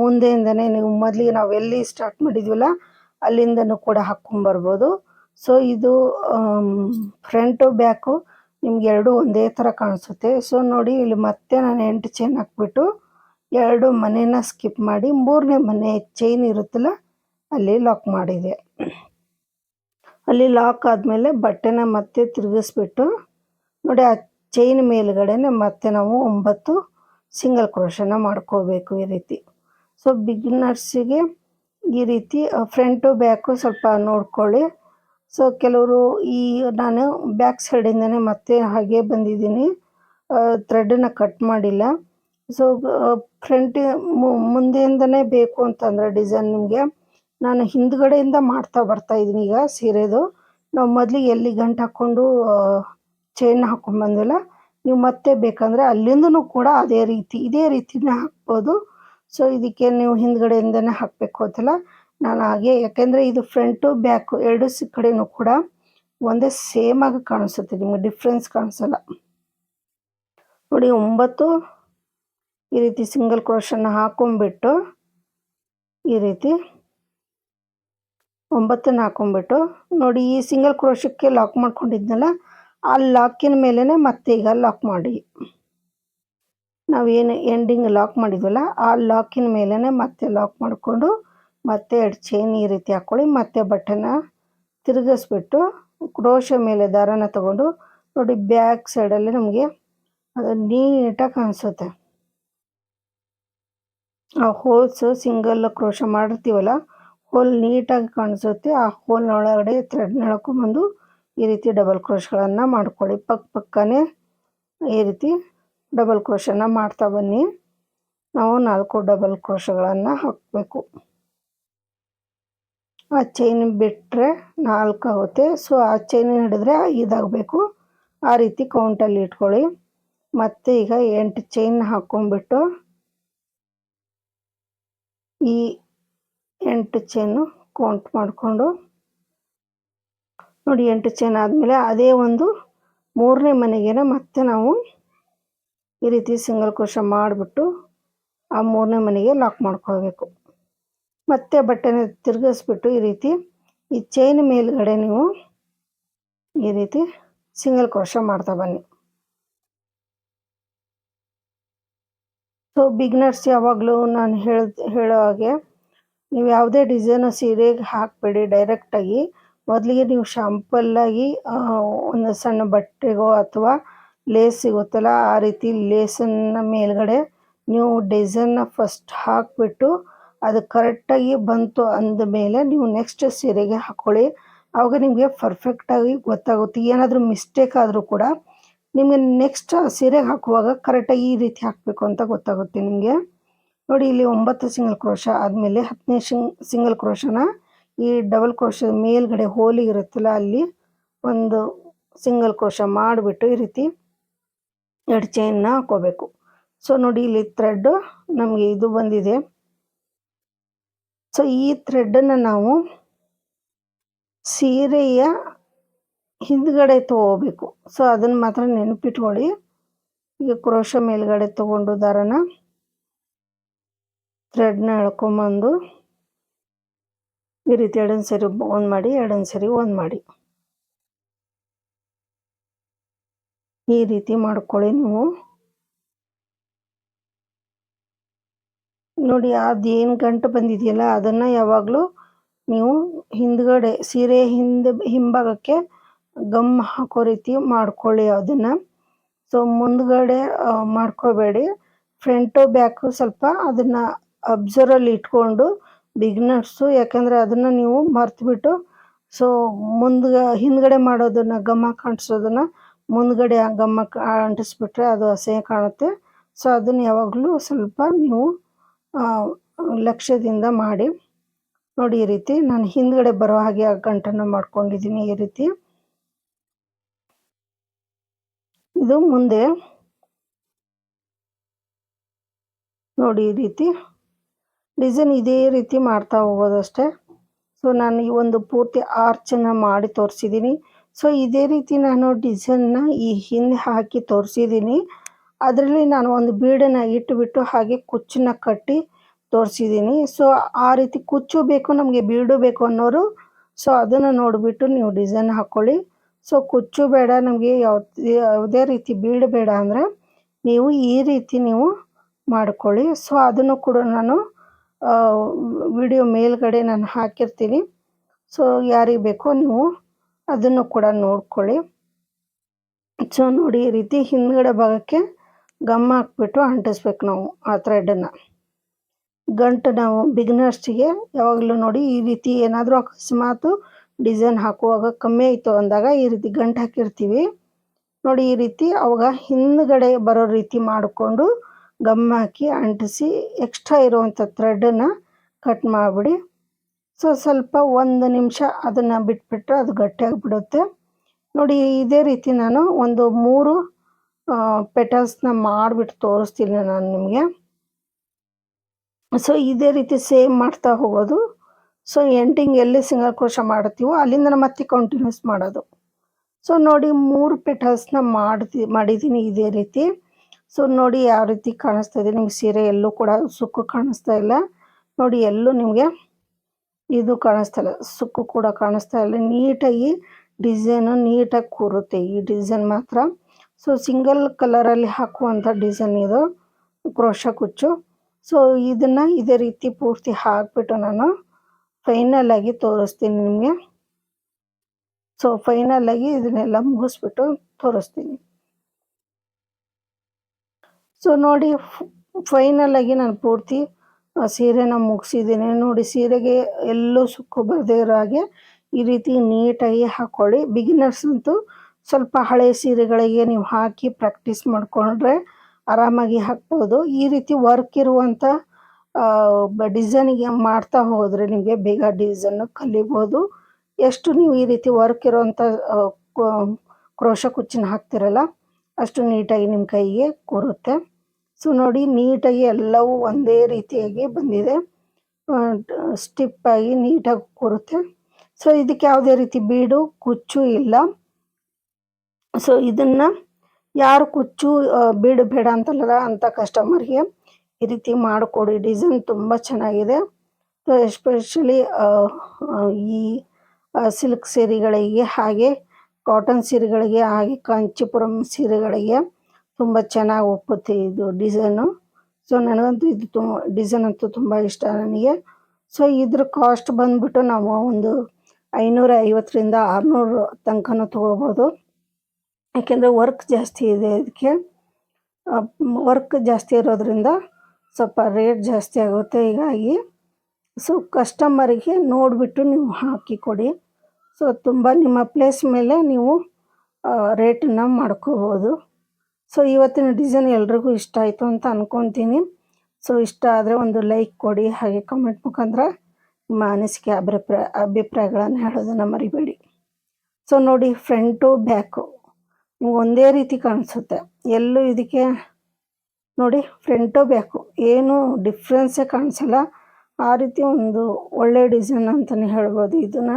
ಮುಂದೆಯಿಂದನೇ ನೀವು ಮೊದಲಿಗೆ ನಾವು ಎಲ್ಲಿ ಸ್ಟಾರ್ಟ್ ಮಾಡಿದ್ವಲ್ಲ ಅಲ್ಲಿಂದನೂ ಕೂಡ ಹಾಕ್ಕೊಂಬರ್ಬೋದು ಸೊ ಇದು ಫ್ರಂಟು, ಬ್ಯಾಕು ನಿಮ್ಗೆ ಎರಡು ಒಂದೇ ಥರ ಕಾಣಿಸುತ್ತೆ. ಸೊ ನೋಡಿ, ಇಲ್ಲಿ ಮತ್ತೆ ನಾನು ಎಂಟು ಚೈನ್ ಹಾಕ್ಬಿಟ್ಟು ಎರಡು ಮನೇನ ಸ್ಕಿಪ್ ಮಾಡಿ ಮೂರನೇ ಮನೆ ಚೈನ್ ಇರುತ್ತಲ್ಲ, ಅಲ್ಲಿ ಲಾಕ್ ಮಾಡಿದೆ. ಅಲ್ಲಿ ಲಾಕ್ ಆದಮೇಲೆ ಬಟ್ಟೆನ ಮತ್ತೆ ತಿರುಗಿಸ್ಬಿಟ್ಟು, ನೋಡಿ, ಆ ಚೈನ್ ಮೇಲ್ಗಡೆನೆ ಮತ್ತೆ ನಾವು ಒಂಬತ್ತು ಸಿಂಗಲ್ ಕ್ರೋಶನ ಮಾಡ್ಕೋಬೇಕು ಈ ರೀತಿ. ಸೊ ಬಿಗಿನರ್ಸಿಗೆ ಈ ರೀತಿ ಫ್ರಂಟು ಬ್ಯಾಕು ಸ್ವಲ್ಪ ನೋಡ್ಕೊಳ್ಳಿ. ಸೊ ಕೆಲವರು ಈ ನಾನು ಬ್ಯಾಕ್ ಸೈಡಿಂದನೇ ಮತ್ತೆ ಹಾಗೆ ಬಂದಿದ್ದೀನಿ. ಥ್ರೆಡನ್ನು ಕಟ್ ಮಾಡಿಲ್ಲ. ಸೊ ಫ್ರಂಟ್ ಮುಂದೆಯಿಂದನೇ ಬೇಕು ಅಂತಂದರೆ ಡಿಸೈನ್ ನಿಮಗೆ. ನಾನು ಹಿಂದ್ಗಡೆಯಿಂದ ಮಾಡ್ತಾ ಬರ್ತಾ ಇದ್ದೀನಿ ಈಗ ಸೀರೆದು. ನಾವು ಮೊದಲಿಗೆ ಎಲ್ಲಿ ಗಂಟು ಹಾಕ್ಕೊಂಡು ಚೈನ್ ಹಾಕ್ಕೊಂಡ್ಬಂದಿಲ್ಲ ನೀವು ಮತ್ತೆ ಬೇಕಂದರೆ ಅಲ್ಲಿಂದನೂ ಕೂಡ ಅದೇ ರೀತಿ, ಇದೇ ರೀತಿನೇ ಹಾಕ್ಬೋದು. ಸೊ ಇದಕ್ಕೆ ನೀವು ಹಿಂದ್ಗಡೆಯಿಂದನೇ ಹಾಕಬೇಕು ಅಂತಲ್ಲ. ನಾನು ಹಾಗೆ, ಯಾಕೆಂದರೆ ಇದು ಫ್ರಂಟು ಬ್ಯಾಕು ಎರಡು ಸಿ ಕಡೆನೂ ಕೂಡ ಒಂದೇ ಸೇಮ್ ಆಗಿ ಕಾಣಿಸುತ್ತೆ. ನಿಮಗೆ ಡಿಫ್ರೆನ್ಸ್ ಕಾಣಿಸಲ್ಲ. ನೋಡಿ, ಒಂಬತ್ತು ಈ ರೀತಿ ಸಿಂಗಲ್ ಕ್ರೋಶನ್ನ ಹಾಕೊಂಡ್ಬಿಟ್ಟು ಈ ರೀತಿ ಒಂಬತ್ತನ್ನು ಹಾಕೊಂಡ್ಬಿಟ್ಟು, ನೋಡಿ, ಈ ಸಿಂಗಲ್ ಕ್ರೋಶಕ್ಕೆ ಲಾಕ್ ಮಾಡ್ಕೊಂಡಿದ್ನಲ್ಲ, ಆ ಲಾಕಿನ ಮೇಲೇ ಮತ್ತೆ ಈಗ ಲಾಕ್ ಮಾಡಿ. ನಾವೇನು ಎಂಡಿಂಗ್ ಲಾಕ್ ಮಾಡಿದ್ವಲ್ಲ, ಆ ಲಾಕಿನ ಮೇಲೇ ಮತ್ತೆ ಲಾಕ್ ಮಾಡಿಕೊಂಡು ಮತ್ತೆ ಎರಡು ಚೈನ್ ಈ ರೀತಿ ಹಾಕ್ಕೊಳ್ಳಿ ಮತ್ತೆ ಬಟನ್ನ ತಿರುಗಿಸ್ಬಿಟ್ಟು ಕ್ರೋಶ ಮೇಲೆ ದಾರನ ತಗೊಂಡು ನೋಡಿ ಬ್ಯಾಕ್ ಸೈಡಲ್ಲಿ ನಮಗೆ ಅದು ನೀಟಾಗಿ ಕಾಣಿಸುತ್ತೆ. ಆ ಹೋಲ್ಸು ಸಿಂಗಲ್ ಕ್ರೋಶ ಮಾಡಿರ್ತೀವಲ್ಲ ಹೋಲ್ ನೀಟಾಗಿ ಕಾಣಿಸುತ್ತೆ. ಆ ಹೋಲ್ನ ಒಳಗಡೆ ಥ್ರೆಡ್ನ ಬಂದು ಈ ರೀತಿ ಡಬಲ್ ಕ್ರೋಶ್ಗಳನ್ನು ಮಾಡ್ಕೊಳ್ಳಿ. ಪಕ್ಕ ಪಕ್ಕನೇ ಈ ರೀತಿ ಡಬಲ್ ಕ್ರೋಶನ್ನು ಮಾಡ್ತಾ ಬನ್ನಿ. ನಾವು ನಾಲ್ಕು ಡಬಲ್ ಕ್ರೋಶಗಳನ್ನು ಹಾಕಬೇಕು. ಆ ಚೈನ್ ಬಿಟ್ಟರೆ ನಾಲ್ಕು ಆಗುತ್ತೆ. ಸೊ ಆ ಚೈನ್ ಹಿಡಿದ್ರೆ ಐದಾಗಬೇಕು ಆ ರೀತಿ ಕೌಂಟಲ್ಲಿ ಇಟ್ಕೊಳ್ಳಿ. ಮತ್ತೆ ಈಗ ಎಂಟು ಚೈನ್ ಹಾಕ್ಕೊಂಡ್ಬಿಟ್ಟು ಈ ಎಂಟು ಚೈನು ಕೌಂಟ್ ಮಾಡಿಕೊಂಡು ನೋಡಿ ಎಂಟು ಚೈನ್ ಆದಮೇಲೆ ಅದೇ ಒಂದು ಮೂರನೇ ಮನೆಗೆ ಮತ್ತೆ ನಾವು ಈ ರೀತಿ ಸಿಂಗಲ್ ಕ್ರೋಶ ಮಾಡಿಬಿಟ್ಟು ಆ ಮೂರನೇ ಮನೆಗೆ ಲಾಕ್ ಮಾಡ್ಕೊಳ್ಬೇಕು. ಮತ್ತೆ ಬಟ್ಟೆನ ತಿರುಗಿಸ್ಬಿಟ್ಟು ಈ ರೀತಿ, ಈ ಚೈನ್ ಮೇಲ್ಗಡೆ ನೀವು ಈ ರೀತಿ ಸಿಂಗಲ್ ಕ್ರೋಶ ಮಾಡ್ತಾ ಬನ್ನಿ. ಸೊ ಬಿಗ್ನರ್ಸ್ ಯಾವಾಗಲೂ ನಾನು ಹೇಳ, ಹೇಳೋ ಹಾಗೆ ನೀವು ಯಾವುದೇ ಡಿಸೈನ್ ಸೀರೆಗೆ ಹಾಕಬೇಡಿ ಡೈರೆಕ್ಟಾಗಿ ಮೊದಲಿಗೆ ನೀವು ಶಾಂಪಲ್ಲಾಗಿ ಒಂದು ಸಣ್ಣ ಬಟ್ಟೆಗೋ ಅಥವಾ ಲೇಸ್ ಸಿಗುತ್ತಲ್ಲ ಆ ರೀತಿ ಲೇಸನ್ನು ಮೇಲ್ಗಡೆ ನೀವು ಡಿಸೈನ್ನ ಫಸ್ಟ್ ಹಾಕಿಬಿಟ್ಟು ಅದು ಕರೆಕ್ಟಾಗಿ ಬಂತು ಅಂದ ಮೇಲೆ ನೀವು ನೆಕ್ಸ್ಟ್ ಸೀರೆಗೆ ಹಾಕ್ಕೊಳ್ಳಿ ಆವಾಗ ನಿಮಗೆ ಪರ್ಫೆಕ್ಟಾಗಿ ಗೊತ್ತಾಗುತ್ತೆ. ಏನಾದರೂ ಮಿಸ್ಟೇಕ್ ಆದರೂ ಕೂಡ ನಿಮಗೆ ನೆಕ್ಸ್ಟ್ ಸೀರೆಗೆ ಹಾಕುವಾಗ ಕರೆಕ್ಟಾಗಿ ಈ ರೀತಿ ಹಾಕಬೇಕು ಅಂತ ಗೊತ್ತಾಗುತ್ತೆ ನಿಮಗೆ. ನೋಡಿ, ಇಲ್ಲಿ ಒಂಬತ್ತು ಸಿಂಗಲ್ ಕ್ರೋಶ ಆದಮೇಲೆ ಹತ್ತನೇ ಶಿಂಗ್ ಸಿಂಗಲ್ ಕ್ರೋಶನ ಈ ಡಬಲ್ ಕ್ರೋಶ ಮೇಲ್ಗಡೆ ಹೋಲಿಗಿರುತ್ತಲ್ಲ ಅಲ್ಲಿ ಒಂದು ಸಿಂಗಲ್ ಕ್ರೋಶ ಮಾಡಿಬಿಟ್ಟು ಈ ರೀತಿ ಎರಡು ಚೈನ್ನ ಹಾಕೋಬೇಕು. ಸೊ ನೋಡಿ, ಇಲ್ಲಿ ಥ್ರೆಡ್ಡು ನಮಗೆ ಇದು ಬಂದಿದೆ. ಸೊ ಈ ಥ್ರೆಡ್ಡನ್ನು ನಾವು ಸೀರೆಯ ಹಿಂದ್ಗಡೆ ತಗೋಬೇಕು. ಸೊ ಅದನ್ನು ಮಾತ್ರ ನೆನಪಿಟ್ಕೊಳ್ಳಿ. ಈಗ ಕ್ರೋಶ ಮೇಲ್ಗಡೆ ತೊಗೊಂಡು ದಾರನ ಥ್ರೆಡ್ನ ಎಳ್ಕೊಂಬಂದು ಈ ರೀತಿ ಎರಡೊಂದು ಸರಿ ಒಂದು ಮಾಡಿ ಎರಡೊಂದು ಸರಿ ಒಂದು ಮಾಡಿ. ಈ ರೀತಿ ಮಾಡ್ಕೊಳ್ಳಿ ನೀವು. ನೋಡಿ ಅದೇನು ಗಂಟು ಬಂದಿದೆಯಲ್ಲ, ಅದನ್ನು ಯಾವಾಗಲೂ ನೀವು ಹಿಂದ್ಗಡೆ, ಸೀರೆ ಹಿಂದೆ, ಹಿಂಭಾಗಕ್ಕೆ ಗಮ್ ಹಾಕೋ ರೀತಿ ಮಾಡ್ಕೊಳ್ಳಿ ಅದನ್ನು. ಸೊ ಮುಂದ್ಗಡೆ ಮಾಡ್ಕೋಬೇಡಿ. ಫ್ರಂಟು ಬ್ಯಾಕು ಸ್ವಲ್ಪ ಅದನ್ನು ಅಬ್ಸರ್ವಲ್ಲಿ ಇಟ್ಕೊಂಡು ಬಿಗ್ನರ್ಸು ಯಾಕಂದರೆ ಅದನ್ನು ನೀವು ಮರ್ತುಬಿಟ್ಟು ಸೊ ಮುಂದ್ಗ, ಹಿಂದ್ಗಡೆ ಮಾಡೋದನ್ನು ಗಮ್ಮ ಕಾಣಿಸೋದನ್ನು ಮುಂದ್ಗಡೆ ಗಮ್ಮ ಅಂಟಿಸ್ಬಿಟ್ರೆ ಅದು ಅಸಹ್ಯ ಕಾಣುತ್ತೆ. ಸೊ ಅದನ್ನು ಯಾವಾಗಲೂ ಸ್ವಲ್ಪ ನೀವು ಲಕ್ಷ್ಯದಿಂದ ಮಾಡಿ. ನೋಡಿ ಈ ರೀತಿ ನಾನು ಹಿಂದ್ಗಡೆ ಬರೋ ಹಾಗೆ ಆ ಗಂಟನ್ನು ಮಾಡ್ಕೊಂಡಿದ್ದೀನಿ ಈ ರೀತಿ. ಇದು ಮುಂದೆ. ನೋಡಿ ಈ ರೀತಿ. ಡಿಸೈನ್ ಇದೇ ರೀತಿ ಮಾಡ್ತಾ ಹೋಗೋದಷ್ಟೇ. ಸೊ, ನಾನು ಈ ಒಂದು ಪೂರ್ತಿ ಆರ್ಚನ್ನು ಮಾಡಿ ತೋರಿಸಿದ್ದೀನಿ. ಸೊ, ಇದೇ ರೀತಿ ನಾನು ಡಿಸೈನ್ನ ಈ ಹಿಂದೆ ಹಾಕಿ ತೋರಿಸಿದ್ದೀನಿ. ಅದರಲ್ಲಿ ನಾನು ಒಂದು ಬೀಡನ್ನು ಇಟ್ಟುಬಿಟ್ಟು ಹಾಗೆ ಕುಚ್ಚನ್ನ ಕಟ್ಟಿ ತೋರಿಸಿದ್ದೀನಿ. ಸೊ ಆ ರೀತಿ ಕುಚ್ಚು ಬೇಕು, ನಮಗೆ ಬೀಡು ಬೇಕು ಅನ್ನೋರು ಸೊ ಅದನ್ನು ನೋಡಿಬಿಟ್ಟು ನೀವು ಡಿಸೈನ್ ಹಾಕ್ಕೊಳ್ಳಿ ಸೊ ಕುಚ್ಚು ಬೇಡ, ನಮಗೆ ಯಾವ ಯಾವುದೇ ರೀತಿ ಬೀಡು ಬೇಡ ಅಂದರೆ ನೀವು ಈ ರೀತಿ ನೀವು ಮಾಡ್ಕೊಳ್ಳಿ. ಸೊ ಅದನ್ನು ಕೂಡ ನಾನು ವಿಡಿಯೋ ಮೇಲ್ಗಡೆ ನಾನು ಹಾಕಿರ್ತೀನಿ. ಸೊ ಯಾರಿಗೆ ಬೇಕೋ ನೀವು ಅದನ್ನು ಕೂಡ ನೋಡ್ಕೊಳ್ಳಿ. ಸೊ ನೋಡಿ ಈ ರೀತಿ ಹಿಂದ್ಗಡೆ ಭಾಗಕ್ಕೆ ಗಮ್ ಹಾಕ್ಬಿಟ್ಟು ಅಂಟಿಸ್ಬೇಕು ನಾವು ಆ ಥ್ರೆಡನ್ನು ಗಂಟು ನಾವು ಬಿಗ್ನರ್ಸ್ಗೆ ಯಾವಾಗಲೂ ನೋಡಿ ಈ ರೀತಿ ಏನಾದರೂ ಅಕಸ್ಮಾತು ಡಿಸೈನ್ ಹಾಕುವಾಗ ಕಮ್ಮಿ ಆಯಿತು ಅಂದಾಗ ಈ ರೀತಿ ಗಂಟು ಹಾಕಿರ್ತೀವಿ. ನೋಡಿ ಈ ರೀತಿ ಅವಾಗ ಹಿಂದ್ಗಡೆ ಬರೋ ರೀತಿ ಮಾಡಿಕೊಂಡು ಗಮ್ ಹಾಕಿ ಅಂಟಿಸಿ ಎಕ್ಸ್ಟ್ರಾ ಇರುವಂಥ ಥ್ರೆಡನ್ನು ಕಟ್ ಮಾಡಿಬಿಡಿ. ಸೊ ಸ್ವಲ್ಪ ಒಂದು ನಿಮಿಷ ಅದನ್ನು ಬಿಟ್ಬಿಟ್ರೆ ಅದು ಗಟ್ಟಿಯಾಗಿ ಬಿಡುತ್ತೆ ನೋಡಿ ಇದೇ ರೀತಿ ನಾನು ಒಂದು ಮೂರು ಪೆಟಲ್ಸ್ನ ಮಾಡಿಬಿಟ್ಟು ತೋರಿಸ್ತೀನಿ ನಾನು ನಿಮಗೆ. ಸೊ ಇದೇ ರೀತಿ ಸೇಮ್ ಮಾಡ್ತಾ ಹೋಗೋದು. ಸೊ ಎಂಡಿಂಗ್ ಎಲ್ಲಿ ಸಿಂಗಲ್ ಕ್ರೋಶ ಮಾಡ್ತೀವೋ ಅಲ್ಲಿಂದ ಮತ್ತೆ ಕಂಟಿನ್ಯೂಸ್ ಮಾಡೋದು. ಸೊ ನೋಡಿ ಮೂರು ಪೆಟಲ್ಸ್ನ ಮಾಡ್ತಿ ಮಾಡಿದ್ದೀನಿ ಇದೇ ರೀತಿ. ಸೊ ನೋಡಿ ಯಾವ ರೀತಿ ಕಾಣಿಸ್ತಾ ಇದೆ. ನಿಮ್ಗೆ ಸೀರೆ ಎಲ್ಲೂ ಕೂಡ ಸುಕ್ಕು ಕಾಣಿಸ್ತಾ ಇಲ್ಲ. ನೋಡಿ ಎಲ್ಲೂ ನಿಮಗೆ ಇದು ಕಾಣಿಸ್ತಾ ಇಲ್ಲ. ಸುಕ್ಕು ಕೂಡ ಕಾಣಿಸ್ತಾ ಇಲ್ಲ. ನೀಟಾಗಿ ಡಿಸೈನು ನೀಟಾಗಿ ಕೂರುತ್ತೆ ಈ ಡಿಸೈನ್ ಮಾತ್ರ. ಸೊ ಸಿಂಗಲ್ ಕಲರಲ್ಲಿ ಹಾಕುವಂಥ ಡಿಸೈನ್ ಇದು. ಕ್ರೋಶ ಕುಚ್ಚು. ಸೊ ಇದನ್ನು ಇದೇ ರೀತಿ ಪೂರ್ತಿ ಹಾಕ್ಬಿಟ್ಟು ನಾನು ಫೈನಲ್ ಆಗಿ ತೋರಿಸ್ತೀನಿ ನಿಮಗೆ. ಸೊ ಫೈನಲ್ ಆಗಿ ಇದನ್ನೆಲ್ಲ ಮುಗಿಸ್ಬಿಟ್ಟು ತೋರಿಸ್ತೀನಿ. ಸೊ ನೋಡಿ ಫೈನಲ್ ಆಗಿ ನಾನು ಪೂರ್ತಿ ಸೀರೆನ ಮುಗಿಸಿದ್ದೀನಿ. ನೋಡಿ, ಸೀರೆಗೆ ಎಲ್ಲೂ ಸುಕ್ಕು ಬರದೇ ಇರೋ ಹಾಗೆ ಈ ರೀತಿ ನೀಟಾಗಿ ಹಾಕ್ಕೊಳ್ಳಿ ಬಿಗಿನರ್ಸ್ ಅಂತೂ ಸ್ವಲ್ಪ ಹಳೆ ಸೀರೆಗಳಿಗೆ ನೀವು ಹಾಕಿ ಪ್ರಾಕ್ಟೀಸ್ ಮಾಡಿಕೊಂಡ್ರೆ ಆರಾಮಾಗಿ ಹಾಕ್ಬೋದು. ಈ ರೀತಿ ವರ್ಕ್ ಇರುವಂಥ ಡಿಸೈನಿಗೆ ಮಾಡ್ತಾ ಹೋದರೆ ನಿಮಗೆ ಬೇಗ ಡಿಸೈನ್ ಕಲಿಬೋದು. ಎಷ್ಟು ನೀವು ಈ ರೀತಿ ವರ್ಕ್ ಇರುವಂಥ ಕ್ರೋಶ ಕುಚ್ಚಿನ ಹಾಕ್ತಿರಲ್ಲ, ಅಷ್ಟು ನೀಟಾಗಿ ನಿಮ್ಮ ಕೈಗೆ ಕೂರುತ್ತೆ. ಸೊ ನೋಡಿ, ನೀಟಾಗಿ ಎಲ್ಲವೂ ಒಂದೇ ರೀತಿಯಾಗಿ ಬಂದಿದೆ. ಸ್ಟಿಪ್ಪಾಗಿ ನೀಟಾಗಿ ಕೂರುತ್ತೆ. ಸೊ ಇದಕ್ಕೆ ಯಾವುದೇ ರೀತಿ ಬೀಡು, ಕುಚ್ಚು ಇಲ್ಲ. ಸೊ ಇದನ್ನು ಯಾರು ಕುಚ್ಚು ಬೀಡು ಬೇಡ ಅಂತಲ್ಲ ಅಂಥ ಕಸ್ಟಮರ್ಗೆ ಈ ರೀತಿ ಮಾಡಿಕೊಡಿ. ಡಿಸೈನ್ ತುಂಬ ಚೆನ್ನಾಗಿದೆ. ಸೊ ಎಸ್ಪೆಷಲಿ ಈ ಸಿಲ್ಕ್ ಸೀರೆಗಳಿಗೆ ಹಾಗೆ ಕಾಟನ್ ಸೀರೆಗಳಿಗೆ ಹಾಗೆ, ಕಾಂಚಿಪುರಂ ಸೀರೆಗಳಿಗೆ ತುಂಬ ಚೆನ್ನಾಗಿ ಒಪ್ಪುತ್ತೆ ಇದು ಡಿಸೈನು ಸೊ ನನಗಂತೂ ಇದು ತುಂಬ ಡಿಸೈನ್ ಅಂತೂ ತುಂಬ ಇಷ್ಟ ನನಗೆ. ಸೊ ಇದ್ರ ಕಾಸ್ಟ್ ಬಂದ್ಬಿಟ್ಟು ನಾವು ಒಂದು ಐನೂರ ಐವತ್ತರಿಂದ ಆರುನೂರು ತನಕನೂ ತೊಗೋಬೋದು. ಯಾಕೆಂದರೆ ವರ್ಕ್ ಜಾಸ್ತಿ ಇದೆ ಇದಕ್ಕೆ. ವರ್ಕ್ ಜಾಸ್ತಿ ಇರೋದ್ರಿಂದ ಸ್ವಲ್ಪ ರೇಟ್ ಜಾಸ್ತಿ ಆಗುತ್ತೆ ಹೀಗಾಗಿ. ಸೊ ಕಸ್ಟಮರಿಗೆ ನೋಡಿಬಿಟ್ಟು ನೀವು ಹಾಕಿ ಕೊಡಿ. ಸೊ ತುಂಬ ನಿಮ್ಮ ಪ್ಲೇಸ್ ಮೇಲೆ ನೀವು ರೇಟನ್ನು ಮಾಡ್ಕೋಬೋದು. ಸೊ ಇವತ್ತಿನ ಡಿಸೈನ್ ಎಲ್ರಿಗೂ ಇಷ್ಟ ಆಯಿತು ಅಂತ ಅಂದ್ಕೊತೀನಿ ಸೊ ಇಷ್ಟ ಆದರೆ ಒಂದು ಲೈಕ್ ಕೊಡಿ, ಹಾಗೆ ಕಮೆಂಟ್ ಮುಖಾಂತರ ನಿಮ್ಮ ಅನಿಸಿಕೆ, ಅಭಿಪ್ರಾಯ, ಅಭಿಪ್ರಾಯಗಳನ್ನು ಹೇಳೋದನ್ನು ಮರಿಬೇಡಿ. ಸೊ ನೋಡಿ ಫ್ರಂಟು ಬ್ಯಾಕು ಒಂದೇ ರೀತಿ ಕಾಣಿಸುತ್ತೆ. ಎಲ್ಲೂ ಇದಕ್ಕೆ ನೋಡಿ ಫ್ರಂಟು ಬ್ಯಾಕು. ಏನು ಡಿಫ್ರೆನ್ಸೇ ಕಾಣಿಸಲ್ಲ. ಆ ರೀತಿ ಒಂದು ಒಳ್ಳೆ ಡಿಸೈನ್ ಅಂತಲೇ ಹೇಳ್ಬೋದು ಇದನ್ನು.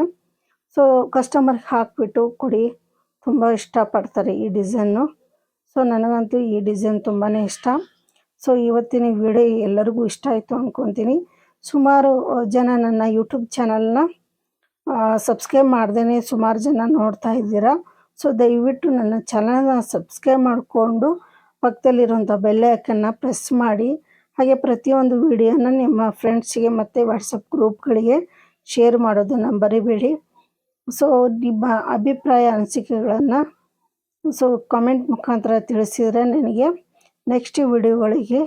ಸೊ ಕಸ್ಟಮರ್ಗೆ ಹಾಕಿಬಿಟ್ಟು ಕೊಡಿ. ತುಂಬ ಇಷ್ಟಪಡ್ತಾರೆ ಈ ಡಿಸೈನು ಸೊ ನನಗಂತೂ ಈ ಡಿಸೈನ್ ತುಂಬಾ ಇಷ್ಟ. ಸೊ ಇವತ್ತಿನ ವಿಡಿಯೋ ಎಲ್ಲರಿಗೂ ಇಷ್ಟ ಆಯಿತು ಅಂದ್ಕೊತೀನಿ ಸುಮಾರು ಜನ ನನ್ನ ಯೂಟ್ಯೂಬ್ ಚಾನಲ್ನ ಸಬ್ಸ್ಕ್ರೈಬ್ ಮಾಡ್ದೇ ಸುಮಾರು ಜನ ನೋಡ್ತಾ ಇದ್ದೀರಾ. ಸೊ ದಯವಿಟ್ಟು ನನ್ನ ಚಾನಲ್ನ ಸಬ್ಸ್ಕ್ರೈಬ್ ಮಾಡಿಕೊಂಡು ಪಕ್ಕದಲ್ಲಿರುವಂಥ ಬೆಲ್ಲೈಕನ್ನು ಪ್ರೆಸ್ ಮಾಡಿ. ಹಾಗೆ ಪ್ರತಿಯೊಂದು ವಿಡಿಯೋನ ನಿಮ್ಮ ಫ್ರೆಂಡ್ಸಿಗೆ ಮತ್ತು ವಾಟ್ಸಪ್ ಗ್ರೂಪ್ಗಳಿಗೆ ಶೇರ್ ಮಾಡೋದನ್ನು ಬರಿಬೇಡಿ ಸೊ ನಿಮ್ಮ ಅಭಿಪ್ರಾಯ, ಅನಿಸಿಕೆಗಳನ್ನು ಸೊ ಕಮೆಂಟ್ ಮುಖಾಂತರ ತಿಳಿಸಿದರೆ ನನಗೆ ನೆಕ್ಸ್ಟ್ ವಿಡಿಯೋಗಳಿಗೆ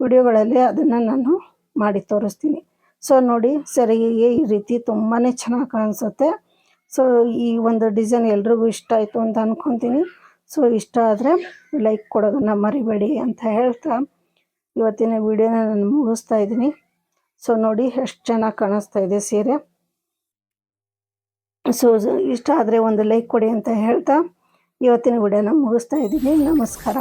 ವಿಡಿಯೋಗಳಲ್ಲಿ ಅದನ್ನು ನಾನು ಮಾಡಿ ತೋರಿಸ್ತೀನಿ. ಸೊ ನೋಡಿ, ಸರಿಗೆಗೆ ಈ ರೀತಿ ತುಂಬಾ ಚೆನ್ನಾಗಿ ಕಾಣಿಸುತ್ತೆ. ಸೊ ಈ ಒಂದು ಡಿಸೈನ್ ಎಲ್ರಿಗೂ ಇಷ್ಟ ಆಯಿತು ಅಂತ ಅಂದ್ಕೊತೀನಿ ಸೊ ಇಷ್ಟ ಆದರೆ ಲೈಕ್ ಕೊಡೋದನ್ನು ಮರಿಬೇಡಿ ಅಂತ ಹೇಳ್ತಾ ಇವತ್ತಿನ ವಿಡಿಯೋನ ನಾನು ಮುಗಿಸ್ತಾ ಇದ್ದೀನಿ. ಸೊ ನೋಡಿ ಎಷ್ಟು ಚೆನ್ನಾಗಿ ಕಾಣಿಸ್ತಾ ಇದೆ ಸೀರೆ. ಸೊ ಇಷ್ಟ ಆದರೆ ಒಂದು ಲೈಕ್ ಕೊಡಿ ಅಂತ ಹೇಳ್ತಾ ಇವತ್ತಿನ ವಿಡಿಯೋನ ಮುಗಿಸ್ತಾ ಇದ್ದೀನಿ. ನಮಸ್ಕಾರ.